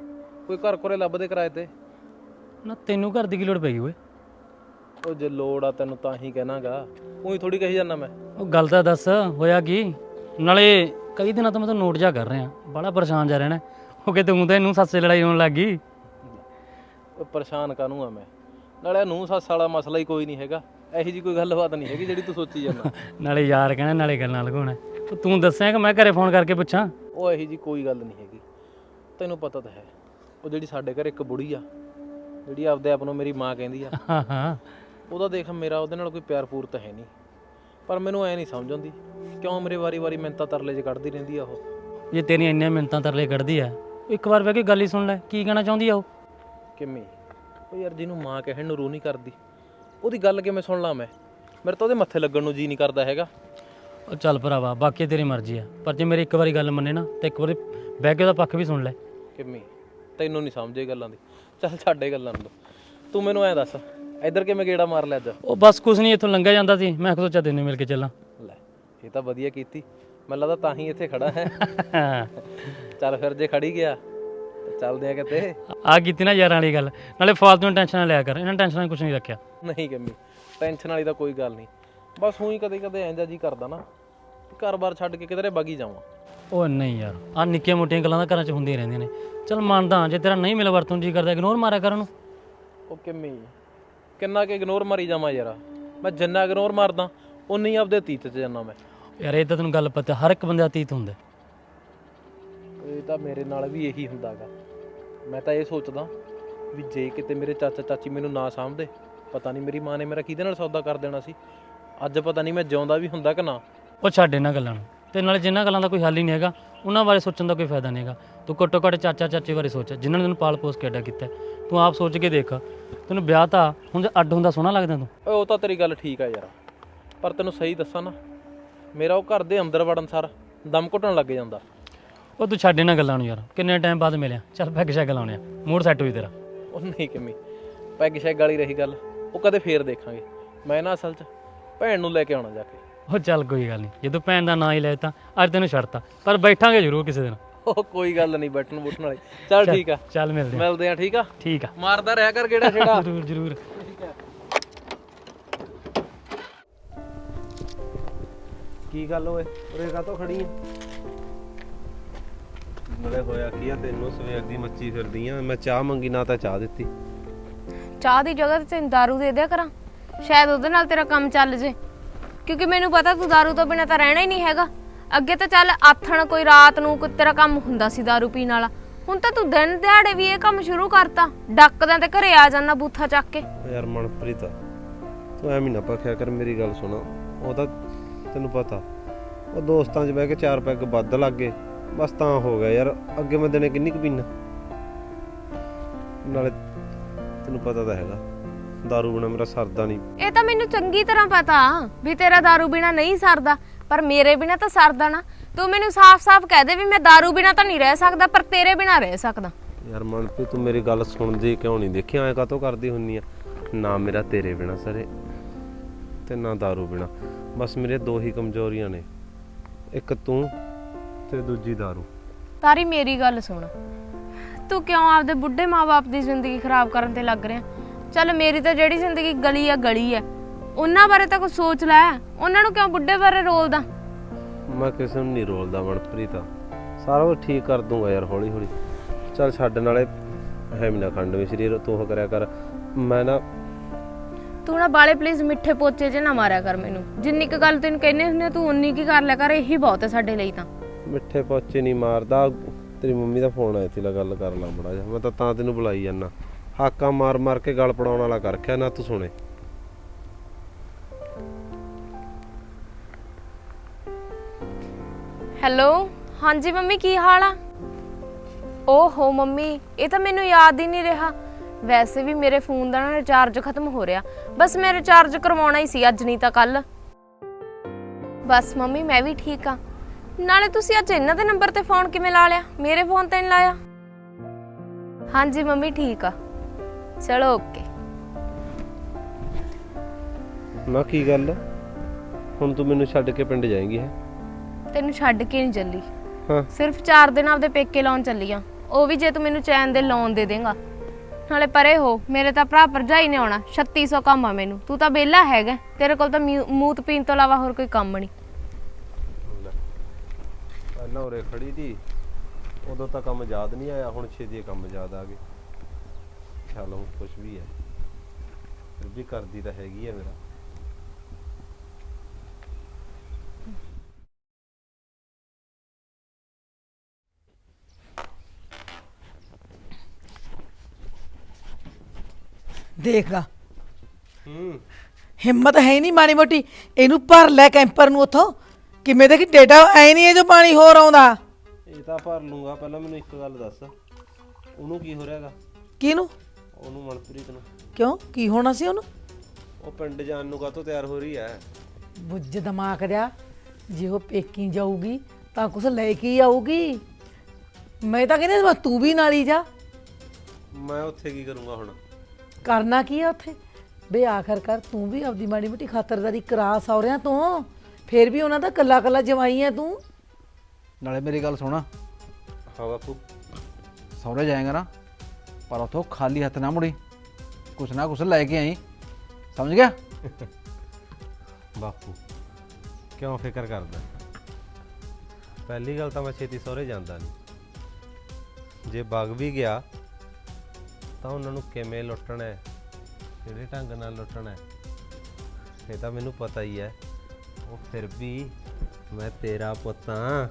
ਕੋਈ ਘਰ ਕੋਰੇ ਲੱਭਦੇ ਕਿਰਾਏ ਤੇ? ਨਾ ਤੈਨੂੰ ਘਰ ਦੀ ਕੀ ਲੋੜ ਪਈ ਓਏ? ਉਹ ਜੇ ਲੋੜ ਆ ਤੈਨੂੰ ਤਾਂ ਹੀ ਕਹਿਣਾਗਾ ਉਹੀ ਥੋੜੀ ਕਹੀ ਜਾਂਦਾ ਮੈਂ। ਉਹ ਗੱਲ ਤਾਂ ਦੱਸ ਹੋਇਆ ਕੀ? ਨਾਲੇ ਕਈ ਦਿਨਾਂ ਤੋਂ ਮੈਂ ਤਾਂ ਨੋਟ ਜਾ ਕਰ ਰਿਹਾ ਬੜਾ ਪਰੇਸ਼ਾਨ ਜਾ ਰਹਿਣਾ। ਉਹ ਕਿ ਤੂੰ ਤਾਂ ਇਹਨੂੰ ਸੱਸੇ ਲੜਾਈ ਹੋਣ ਲੱਗ ਗਈ। ਉਹ ਪਰੇਸ਼ਾਨ ਕਾਹਨੂੰ ਆ ਮੈਂ? ਨਾਲੇ ਨੂੰ ਸੱਸ ਵਾਲਾ ਮਸਲਾ ਹੀ ਕੋਈ ਨਹੀਂ ਹੈਗਾ। ਇਹੋ ਜੀ ਕੋਈ ਗੱਲਬਾਤ ਨਹੀਂ ਹੈਗੀ ਜਿਹੜੀ ਤੂੰ ਸੋਚੀ ਜਾਂਦਾ। ਨਾਲੇ ਯਾਰ ਕਹਿਣਾ ਨਾਲੇ ਗੱਲਾਂ ਲਗਾਉਣਾ। ਤੂੰ ਦੱਸਿਆ ਕਿ ਮੈਂ ਘਰੇ ਫੋਨ ਕਰਕੇ ਪੁੱਛਾਂ? ਉਹ ਇਹੋ ਜੀ ਕੋਈ ਗੱਲ ਨਹੀਂ ਹੈਗੀ। ਤੈਨੂੰ ਪਤਾ ਤਾਂ ਹੈ ਉਹ ਜਿਹੜੀ ਸਾਡੇ ਘਰ ਇੱਕ ਬੁੜੀ ਆ ਜਿਹੜੀ ਆਪਦੇ ਆਪ ਨੂੰ ਮੇਰੀ ਮਾਂ ਕਹਿੰਦੀ ਆ। ਹਾਂ ਹਾਂ। ਉਹਦਾ ਦੇਖ ਮੇਰਾ ਉਹਦੇ ਨਾਲ ਕੋਈ ਪਿਆਰ ਪੂਰ ਤਾਂ ਹੈ ਨਹੀਂ। ਪਰ ਮੈਨੂੰ ਐ ਨਹੀਂ ਸਮਝ ਆਉਂਦੀ ਕਿਉਂ ਮੇਰੇ ਵਾਰੀ-ਵਾਰੀ ਮਿੰਤਾ ਤਰਲੇ 'ਚ ਕੱਢਦੀ ਰਹਿੰਦੀ ਆ ਉਹ? ਜੇ ਤੇਰੀਆਂ ਇੰਨੀਆਂ ਮਿੰਤਾਂ ਤਰਲੇ ਕੱਢਦੀ ਆ ਇੱਕ ਵਾਰ ਬਹਿ ਕੇ ਗੱਲ ਹੀ ਸੁਣ ਲੈ ਕੀ ਕਹਿਣਾ ਚਾਹੁੰਦੀ ਆ ਉਹ? ਕਿੰਮੀ ਉਹ ਯਾਰ ਜਿਹਨੂੰ ਮਾਂ ਕਹਿਣ ਨੂੰ ਰੂਹ ਨਹੀਂ ਕਰਦੀ ਉਹਦੀ ਗੱਲ ਕਿਵੇਂ ਸੁਣ ਲਾਂ ਮੈਂ? ਮੇਰੇ ਤਾਂ ਉਹਦੇ ਮੱਥੇ ਲੱਗਣ ਨੂੰ ਜੀ ਨਹੀਂ ਕਰਦਾ ਹੈਗਾ। ਉਹ ਚੱਲ ਭਰਾਵਾ ਬਾਕੀ ਤੇਰੀ ਮਰਜ਼ੀ ਆ ਪਰ ਜੇ ਮੇਰੀ ਇੱਕ ਵਾਰੀ ਗੱਲ ਮੰਨੇ ਨਾ ਤੇ ਇੱਕ ਵਾਰੀ ਬਹਿ ਕੇ ਉਹਦਾ ਪੱਖ ਵੀ ਸੁਣ ਲੈ। ਕਿੰਮੀ ਤੈਨੂੰ ਨਹੀਂ ਸਮਝੇ ਗੱਲਾਂ ਦੀ। ਚੱਲ ਛੱਡੇ ਗੱਲਾਂ ਨੂੰ ਤੂੰ। ਮੈਨੂੰ ਐਂ ਦੱਸ ਇੱਧਰ ਕਿਵੇਂ ਗੇੜਾ ਮਾਰ ਲਿਆ ਅੱਜ? ਉਹ ਬਸ ਕੁਛ ਨਹੀਂ ਇੱਥੋਂ ਲੰਘਿਆ ਜਾਂਦਾ ਸੀ ਮੈਂ ਸੋਚਿਆ ਤੈਨੂੰ ਮਿਲ ਕੇ ਚੱਲਾਂ। ਲੈ ਇਹ ਤਾਂ ਵਧੀਆ ਕੀਤੀ। ਮੈਨੂੰ ਲੱਗਦਾ ਤਾਂ ਹੀ ਇੱਥੇ ਖੜਾ ਹੈ। ਚੱਲ ਫਿਰ ਜੇ ਖੜੀ ਗਿਆ ਤਾਂ ਚੱਲਦੇ ਆ ਕਿਤੇ। ਆ ਕੀਤੀ ਨਾ ਯਾਰਾਂ ਵਾਲੀ ਗੱਲ। ਨਾਲੇ ਫਾਲਤੂ ਟੈਨਸ਼ਨ ਨਾ ਲਿਆ ਕਰ ਇਹਨਾਂ ਟੈਨਸ਼ਨਾਂ ਕੁਝ ਨਹੀਂ ਰੱਖਿਆ। ਨਹੀਂ ਕੰਮੀ ਟੈਨਸ਼ਨ ਵਾਲੀ ਤਾਂ ਕੋਈ ਗੱਲ ਨਹੀਂ। ਬਸ ਉਹੀ ਕਦੇ ਕਦੇ ਐਂਦਾ ਜੀ ਕਰਦਾ ਨਾ ਘਰ-ਬਾਰ ਛੱਡ ਕੇ ਕਿਧਰੇ ਬਾਗੀ ਜਾਵਾਂ। ਉਹ ਨਹੀਂ ਯਾਰ ਆ ਨਿੱਕੀਆਂ ਮੋਟੀਆਂ ਗੱਲਾਂ ਤਾਂ ਘਰਾਂ 'ਚ ਹੁੰਦੀਆਂ ਰਹਿੰਦੀਆਂ ਨੇ। ਚੱਲ ਮੰਨਦਾ ਜੇ ਤੇਰਾ ਨਹੀਂ ਮਿਲ ਵਰਤੋਂ ਜੀ ਕਰਦਾ ਇਗਨੋਰ ਮਾਰਿਆ ਕਰ ਉਹਨੂੰ। ਉਹ ਕਿੰਮੀ ਕਿੰਨਾ ਕਿ ਇਗਨੋਰ ਮਾਰੀ ਜਾਵਾਂ ਯਾਰ। ਮੈਂ ਜਿੰਨਾ ਇਗਨੋਰ ਮਾਰਦਾ ਉਨੀ ਹੀ ਆਪਦੇ ਅਤੀਤ 'ਚ ਜਾਂਦਾ ਮੈਂ। ਯਾਰ ਇਹ ਤਾਂ ਤੈਨੂੰ ਗੱਲ ਪਤਾ ਹਰ ਇੱਕ ਬੰਦੇ ਅਤੀਤ ਹੁੰਦਾ। ਇਹ ਤਾਂ ਮੇਰੇ ਨਾਲ ਵੀ ਇਹੀ ਹੁੰਦਾਗਾ। ਮੈਂ ਤਾਂ ਇਹ ਸੋਚਦਾ ਵੀ ਜੇ ਕਿਤੇ ਮੇਰੇ ਚਾਚਾ ਚਾਚੀ ਮੈਨੂੰ ਨਾ ਸਾਂਭਦੇ ਪਤਾ ਨਹੀਂ ਮੇਰੀ ਮਾਂ ਨੇ ਮੇਰਾ ਕਿਹਦੇ ਨਾਲ ਸੌਦਾ ਕਰ ਦੇਣਾ ਸੀ। ਅੱਜ ਪਤਾ ਨਹੀਂ ਮੈਂ ਜਿਉਂਦਾ ਵੀ ਹੁੰਦਾ ਕਿ ਨਾ। ਉਹ ਛੱਡ ਇਹਨਾਂ ਗੱਲਾਂ ਨੂੰ। ਤੇ ਨਾਲੇ ਜਿਨ੍ਹਾਂ ਗੱਲਾਂ ਦਾ ਕੋਈ ਹੱਲ ਹੀ ਨਹੀਂ ਹੈਗਾ ਉਹਨਾਂ ਬਾਰੇ ਸੋਚਣ ਦਾ ਕੋਈ ਫਾਇਦਾ ਨਹੀਂ ਹੈਗਾ। ਤੂੰ ਘੱਟੋ ਘੱਟ ਚਾਚਾ ਚਾਚੀ ਬਾਰੇ ਸੋਚ ਜਿਨ੍ਹਾਂ ਨੇ ਤੈਨੂੰ ਪਾਲ ਪੋਸ ਕੇ ਐਡਾ ਕੀਤਾ। ਤੂੰ ਆਪ ਸੋਚ ਕੇ ਦੇਖ ਤੈਨੂੰ ਵਿਆਹ ਤਾਂ ਹੁਣ ਜੇ ਅੱਡ ਹੁੰਦਾ ਸੋਹਣਾ ਲੱਗਦਾ ਤੂੰ। ਓਏ ਉਹ ਤਾਂ ਤੇਰੀ ਗੱਲ ਠੀਕ ਆ ਯਾਰ। ਪਰ ਤੈਨੂੰ ਸਹੀ ਦੱਸਾਂ ਨਾ ਮੇਰਾ ਉਹ ਘਰ ਦੇ ਅੰਦਰ ਵੜਨ ਸਾਰ ਦਮ ਘੁੱਟਣ ਲੱਗ ਜਾਂਦਾ। ਉਹ ਤੂੰ ਛੱਡ ਇਹਨਾਂ ਗੱਲਾਂ ਨੂੰ ਯਾਰ ਕਿੰਨੇ ਟਾਈਮ ਬਾਅਦ ਮਿਲਿਆ? ਚੱਲ ਪੈਗ ਸ਼ੈਗ ਲਾਉਣੇ ਆ ਮੂਡ ਸੈੱਟ ਹੋਈ ਤੇਰਾ। ਉਹ ਨਹੀਂ ਕਿੰਮੀ ਪੈਗ ਸ਼ੈਗ ਵਾਲੀ ਰਹੀ ਗੱਲ ਉਹ ਕਦੇ ਫੇਰ ਦੇਖਾਂਗੇ। ਮੈਂ ਨਾ ਅਸਲ 'ਚ ਭੈਣ ਨੂੰ ਲੈ ਕੇ ਆਉਣਾ ਜਾ ਕੇ। ਉਹ ਚੱਲ ਕੋਈ ਗੱਲ ਨਹੀਂ ਜਦੋਂ ਭੈਣ ਦਾ ਨਾਂ ਹੀ ਲੈ ਤਾਂ ਅੱਜ ਤੈਨੂੰ ਛੱਡਤਾ ਪਰ ਬੈਠਾਂਗੇ ਜ਼ਰੂਰ ਕਿਸੇ ਦਿਨ। ਉਹ ਕੋਈ ਗੱਲ ਨਹੀਂ ਬੈਠਣ ਬੁੱਠਣ ਵਾਲੀ। ਚੱਲ ਠੀਕ ਆ। ਚੱਲ ਮਿਲਦੇ ਆ। ਮਿਲਦੇ ਆ ਠੀਕ ਆ? ਠੀਕ ਆ। ਮਾਰਦਾ ਰਿਹਾ ਕਰ ਗੇੜਾ ਛੇੜਾ ਜ਼ਰੂਰ ਜ਼ਰੂਰ। ਕੀ ਗੱਲ ਓਏ? ਉਰੇ ਕਾਤੋਂ ਖੜੀ ਆ ਮਲੇ ਹੋਇਆ ਕੀ ਆ ਤੈਨੂੰ ਸਵੇਰ ਦੀ ਮੱਚੀ ਫਿਰਦੀ ਆ ਮੈਂ ਚਾਹ ਮੰਗੀ ਨਾ ਤਾਂ ਚਾਹ ਦਿੱਤੀ। ਚਾਹ ਦੀ ਜਗ੍ਹਾ ਤੇ ਤੈਨੂੰ ਦਾਰੂ ਦੇ ਦਿਆ ਕਰਾਂ? ਸ਼ਾਇਦ ਉਹਦੇ ਨਾਲ ਤੇਰਾ ਕੰਮ ਚੱਲ ਜੇ। ਕਿਉਂਕਿ ਮੈਨੂੰ ਪਤਾ ਤੂੰ ਦਾਰੂ ਤੋਂ ਬਿਨਾ ਤਾਂ ਰਹਿਣਾ ਹੀ ਨਹੀਂ ਹੈਗਾ। ਅੱਗੇ ਤਾਂ ਚੱਲ ਆਥਣ ਕੋਈ ਰਾਤ ਨੂੰ ਕੋਈ ਤੇਰਾ ਕੰਮ ਹੁੰਦਾ ਸੀ ਦਾਰੂ ਪੀਣ ਵਾਲਾ। ਹੁਣ ਤਾਂ ਤੂੰ ਦਿਨ ਦਿਹਾੜੇ ਵੀ ਇਹ ਕੰਮ ਸ਼ੁਰੂ ਕਰਤਾ। ਡੱਕਦਾ ਤੇ ਘਰੇ ਆ ਜਾਂਦਾ ਬੂਥਾ ਚੱਕ ਕੇ। ਯਾਰ ਮਨਪ੍ਰੀਤ ਤੂੰ ਐਵੇਂ ਨਾ ਪਖਿਆ ਕਰ ਮੇਰੀ ਗੱਲ ਸੁਣ। ਉਹ ਤਾਂ ਤੈਨੂੰ ਪਤਾ। ਉਹ ਦੋਸਤਾਂ 'ਚ ਬਹਿ ਕੇ ਚਾਰ ਪੈਗ ਵੱਧ ਲੱਗ ਗਏ। ਬਸ ਤਾਂ ਹੋ ਗਿਆ ਯਾਰ ਅੱਗੇ ਮੈਂ ਦਿਨੇ ਕਿੰਨੀ ਕੁ ਪੀਣਾ ਨਾਲੇ ਤੈਨੂੰ ਪਤਾ ਤਾਂ ਹੈਗਾ ਦਾਰੂ ਬਿਨਾ ਮੇਰਾ ਸਰਦਾ ਨਹੀਂ। ਇਹ ਤਾਂ ਮੈਨੂੰ ਚੰਗੀ ਤਰ੍ਹਾਂ ਪਤਾ ਵੀ ਤੇਰਾ ਦਾਰੂ ਬਿਨਾ ਨਹੀਂ ਸਰਦਾ ਪਰ ਮੇਰੇ ਬਿਨਾ ਤਾਂ ਸਰਦਾ ਨਾ। ਤੂੰ ਮੈਨੂੰ ਸਾਫ਼-ਸਾਫ਼ ਕਹਿ ਦੇ ਵੀ ਮੈਂ ਦਾਰੂ ਬਿਨਾ ਤਾਂ ਨਹੀਂ ਰਹਿ ਸਕਦਾ ਪਰ ਤੇਰੇ ਬਿਨਾ ਰਹਿ ਸਕਦਾ। ਯਾਰ ਮਨਪ੍ਰੀਤ ਤੂੰ ਮੇਰੀ ਗੱਲ ਸੁਣਦੀ ਕਿਉਂ ਨਹੀਂ? ਦੇਖਿਆ ਐ ਕਾਤੋਂ ਕਰਦੀ ਹੁੰਨੀ ਆ? ਨਾ ਮੇਰਾ ਤੇਰੇ ਬਿਨਾ ਸਰੇ। ਤੇ ਨਾ ਦਾਰੂ ਬਿਨਾ ਬਸ ਮੇਰੇ ਦੋ ਹੀ ਕਮਜ਼ੋਰੀਆਂ ਨੇ। ਇੱਕ ਤੂੰ ਤੇ ਦੂਜੀ ਦਾਰੂ ਤਾਰੀ ਮੇਰੀ ਗੱਲ ਸੁਣ। ਤੂੰ ਕਿਉਂ ਆਪਦੇ ਬੁੱਢੇ ਮਾਪੇ ਦੀ ਜ਼ਿੰਦਗੀ ਖਰਾਬ ਕਰਨ ਤੇ ਲੱਗ ਰਿਹਾ? ਚੱਲ ਮੇਰੀ ਤਾਂ ਜਿਹੜੀ ਜ਼ਿੰਦਗੀ ਗਲੀ ਆ ਗਲੀ ਆ ਉਹਨਾਂ ਬਾਰੇ ਤਾਂ ਕੁਝ ਸੋਚ ਲੈ। ਉਹਨਾਂ ਨੂੰ ਕਿਉਂ ਬੁੱਢੇ ਬਾਰੇ ਰੋਲਦਾ? ਮੈਂ ਕਿਸੇ ਨੂੰ ਨਹੀਂ ਰੋਲਦਾ ਮਨਪ੍ਰੀਤ। ਸਾਰਾ ਕੁਝ ਠੀਕ ਕਰ ਦੂੰਗਾ ਯਾਰ ਹੌਲੀ ਹੌਲੀ ਚੱਲ ਛੱਡ ਨਾਲੇ ਹੈ ਨਾ ਖੰਡ ਵਿੱਚ ਸਰੀਰ ਤੂੰ ਉਹ ਕਰਿਆ ਕਰ। ਮੈਂ ਨਾ ਤੂੰ ਨਾ ਬਾਲੇ ਪਲੀਜ਼ ਮਿੱਠੇ ਪੋਚੇ 'ਚ ਨਾ ਮਾਰਿਆ ਕਰ ਮੈਨੂੰ। ਜਿੰਨੀ ਕੁ ਗੱਲ ਤੈਨੂੰ ਕਹਿੰਨੇ ਹੁੰਦੇ ਆ, ਤੂੰ ਉਨੀ ਕੀ ਕਰ ਲਿਆ ਕਰ ਇਹੀ ਬਹੁਤ ਹੈ ਸਾਡੇ ਲਈ ਤਾਂ। ਮਿੱਠੇ ਪੋਚੇ ਨਹੀਂ ਮਾਰਦਾ। ਤੇਰੀ ਮੰਮੀ ਦਾ ਫੋਨ ਆਇਆ ਸੀ ਲਾ ਗੱਲ ਕਰ ਲਾ ਬੜਾ ਜਿਹਾ। ਮੈਂ ਤਾਂ ਤਾਂ ਤੈਨੂੰ ਬੁਲਾਈ ਜਾਂਦਾ। ਹਾਕਾਂ ਮਾਰ ਮਾਰ ਕੇ ਗਲ ਪੜਾਉਣ ਵਾਲਾ ਕਰ ਰੱਖਿਆ ਨਾ ਤੂੰ ਸੁਣੇ। ਹੈਲੋ ਹਾਂਜੀ ਮੰਮੀ ਕੀ ਹਾਲ ਆ? ਓਹੋ ਮੰਮੀ ਇਹ ਤਾਂ ਮੈਨੂੰ ਯਾਦ ਹੀ ਨਹੀਂ ਰਿਹਾ। ਵੈਸੇ ਵੀ ਮੇਰੇ ਫੋਨ ਦਾ ਨਾ ਰਿਚਾਰਜ ਖਤਮ ਹੋ ਰਿਹਾ। ਬਸ ਮੈਂ ਰਿਚਾਰਜ ਕਰਵਾਉਣਾ ਹੀ ਸੀ ਅੱਜ ਨਹੀਂ ਤਾਂ ਕੱਲ ਬਸ ਮੰਮੀ ਮੈਂ ਵੀ ਠੀਕ ਆ ਨਾਲੇ ਤੁਸੀਂ ਅੱਜ ਇਹਨਾਂ ਦੇ ਨੰਬਰ ਤੇ ਫੋਨ ਕਿਵੇਂ ਲਾ ਲਿਆ? ਮੇਰੇ ਫੋਨ ਤੇ ਨਹੀਂ ਲਾਇਆ? ਹਾਂਜੀ ਮੰਮੀ ਠੀਕ ਆ। ਚਲੋ ਓਕੇ ਨਾ ਕੀ ਗੱਲ ਹੁਣ ਤੂੰ ਮੈਨੂੰ ਛੱਡ ਕੇ ਪਿੰਡ ਜਾਏਂਗੀ ਹੈ? ਤੈਨੂੰ ਛੱਡ ਕੇ ਨਹੀਂ ਚੱਲੀ। ਹਾਂ। ਸਿਰਫ 4 ਦਿਨ ਆਪਦੇ ਪੇਕੇ ਲਾਉਣ ਚੱਲੀ ਆ। ਉਹ ਵੀ ਜੇ ਤੂੰ ਮੈਨੂੰ ਚੈਨ ਦੇ ਲੋਨ ਦੇ ਦੇਂਗਾ। ਨਾਲੇ ਪਰੇ ਹੋ, ਮੇਰੇ ਤਾਂ ਭਰਾ ਭਰਜਾਈ ਨੇ ਆਉਣਾ 3600 ਕੰਮ ਆ ਮੈਨੂੰ। ਤੂੰ ਤਾਂ ਵਿਹਲਾ ਹੈਗਾ, ਤੇਰੇ ਕੋਲ ਤਾਂ ਮਿਊ- ਮੂਤ ਪੀਣ ਤੋਂ ਇਲਾਵਾ ਹੋਰ ਕੋਈ ਕੰਮ ਨਹੀਂ। ਪਹਿਲਾਂ ਉਰੇ ਖੜੀ ਦੀ, ਉਦੋਂ ਤਾਂ ਕੰਮ ਯਾਦ ਨਹੀਂ ਆਇਆ, ਹੁਣ ਛੇਤੀ ਇਹ ਕੰਮ ਯਾਦ ਆ ਗਏ। ਚੱਲ ਹੁਣ ਕੁਛ ਵੀ ਹੈ, ਫਿਰ ਵੀ ਕਰਦੀ ਤਾਂ ਹੈਗੀ ਹੈ ਮੇਰਾ। ਦੇਖ ਲਾ। ਹੂੰ। ਹਿੰਮਤ ਹੈ ਨਹੀਂ ਮਾੜੀ ਮੋਟੀ। ਇਹਨੂੰ ਭਰ ਲੈ ਕੈਂਪਰ ਨੂੰ ਉਥੋਂ। ਕਿਵੇਂ ਦੇ ਕਿ ਡੇਟਾ ਐ ਨਹੀਂ ਇਹ ਜੋ ਪਾਣੀ ਹੋਰ ਆਉਂਦਾ। ਇਹ ਤਾਂ ਭਰ ਲੂੰਗਾ ਪਹਿਲਾਂ ਮੈਨੂੰ ਇੱਕ ਗੱਲ ਦੱਸ। ਉਹਨੂੰ ਕੀ ਹੋ ਰਿਹਾਗਾ ਕਿਹਨੂੰ? ਉਹਨੂੰ ਮਨਪ੍ਰੀਤ ਨੂੰ। ਕਿਉਂ? ਕੀ ਹੋਣਾ ਸੀ ਉਹਨੂੰ? ਉਹ ਪਿੰਡ ਜਾਣ ਨੂੰ ਕਾਹਤੋਂ ਤਿਆਰ ਹੋ ਰਹੀ ਹੈ? ਬੁੱਝ ਦਿਮਾਗ ਰਿਆ। ਜੇ ਉਹ ਪੇਕੀ ਜਾਊਗੀ ਤਾਂ ਕੁਛ ਲੈ ਕੇ ਹੀ ਆਊਗੀ। ਮੈਂ ਤਾਂ ਕਹਿੰਦੀ ਤੂੰ ਵੀ ਨਾਲ ਹੀ ਜਾ। ਮੈਂ ਉੱਥੇ ਕੀ ਕਰੂੰਗਾ ਹੁਣ? ਕਰਨਾ ਕੀ ਆ ਉੱਥੇ? ਬੇ ਆਖਰ ਕਰ ਤੂੰ ਵੀ ਆਪਦੀ ਮਾੜੀ ਮੋਟੀ ਖਾਤਰਦਾਰੀ ਕਰਾ ਸੌਰਿਆਂ ਤੋਂ ਫੇਰ ਵੀ ਉਹਨਾਂ ਦਾ ਕੱਲਾ ਕੱਲਾ ਜਵਾਈ ਆ ਤੂੰ। ਨਾਲੇ ਮੇਰੀ ਗੱਲ ਸੁਣ। ਹਾਂ ਬਾਪੂ। ਸਹੁਰੇ ਜਾਏਗਾ ਨਾ ਪਰ ਉਥੋਂ ਖਾਲੀ ਹੱਥ ਨਾ ਮੁੜੀ। ਕੁਛ ਨਾ ਕੁਛ ਲੈ ਕੇ ਆਈ। ਸਮਝ ਗਿਆ? ਬਾਪੂ ਕਿਉਂ ਫਿਕਰ ਕਰਦਾ? ਪਹਿਲੀ ਗੱਲ ਤਾਂ ਮੈਂ ਛੇਤੀ ਸਹੁਰੇ ਜਾਂਦਾ ਨਹੀਂ ਜੇ ਵਗ ਵੀ ਗਿਆ ਤਾਂ ਉਹਨਾਂ ਨੂੰ ਕਿਵੇਂ ਲੁੱਟਣਾ ਹੈ, ਕਿਹੜੇ ਢੰਗ ਨਾਲ ਲੁੱਟਣਾ ਹੈ, ਇਹ ਤਾਂ ਮੈਨੂੰ ਪਤਾ ਹੀ ਹੈ। ਉਹ ਫਿਰ ਵੀ ਮੈਂ ਤੇਰਾ ਪੁੱਤਾਂ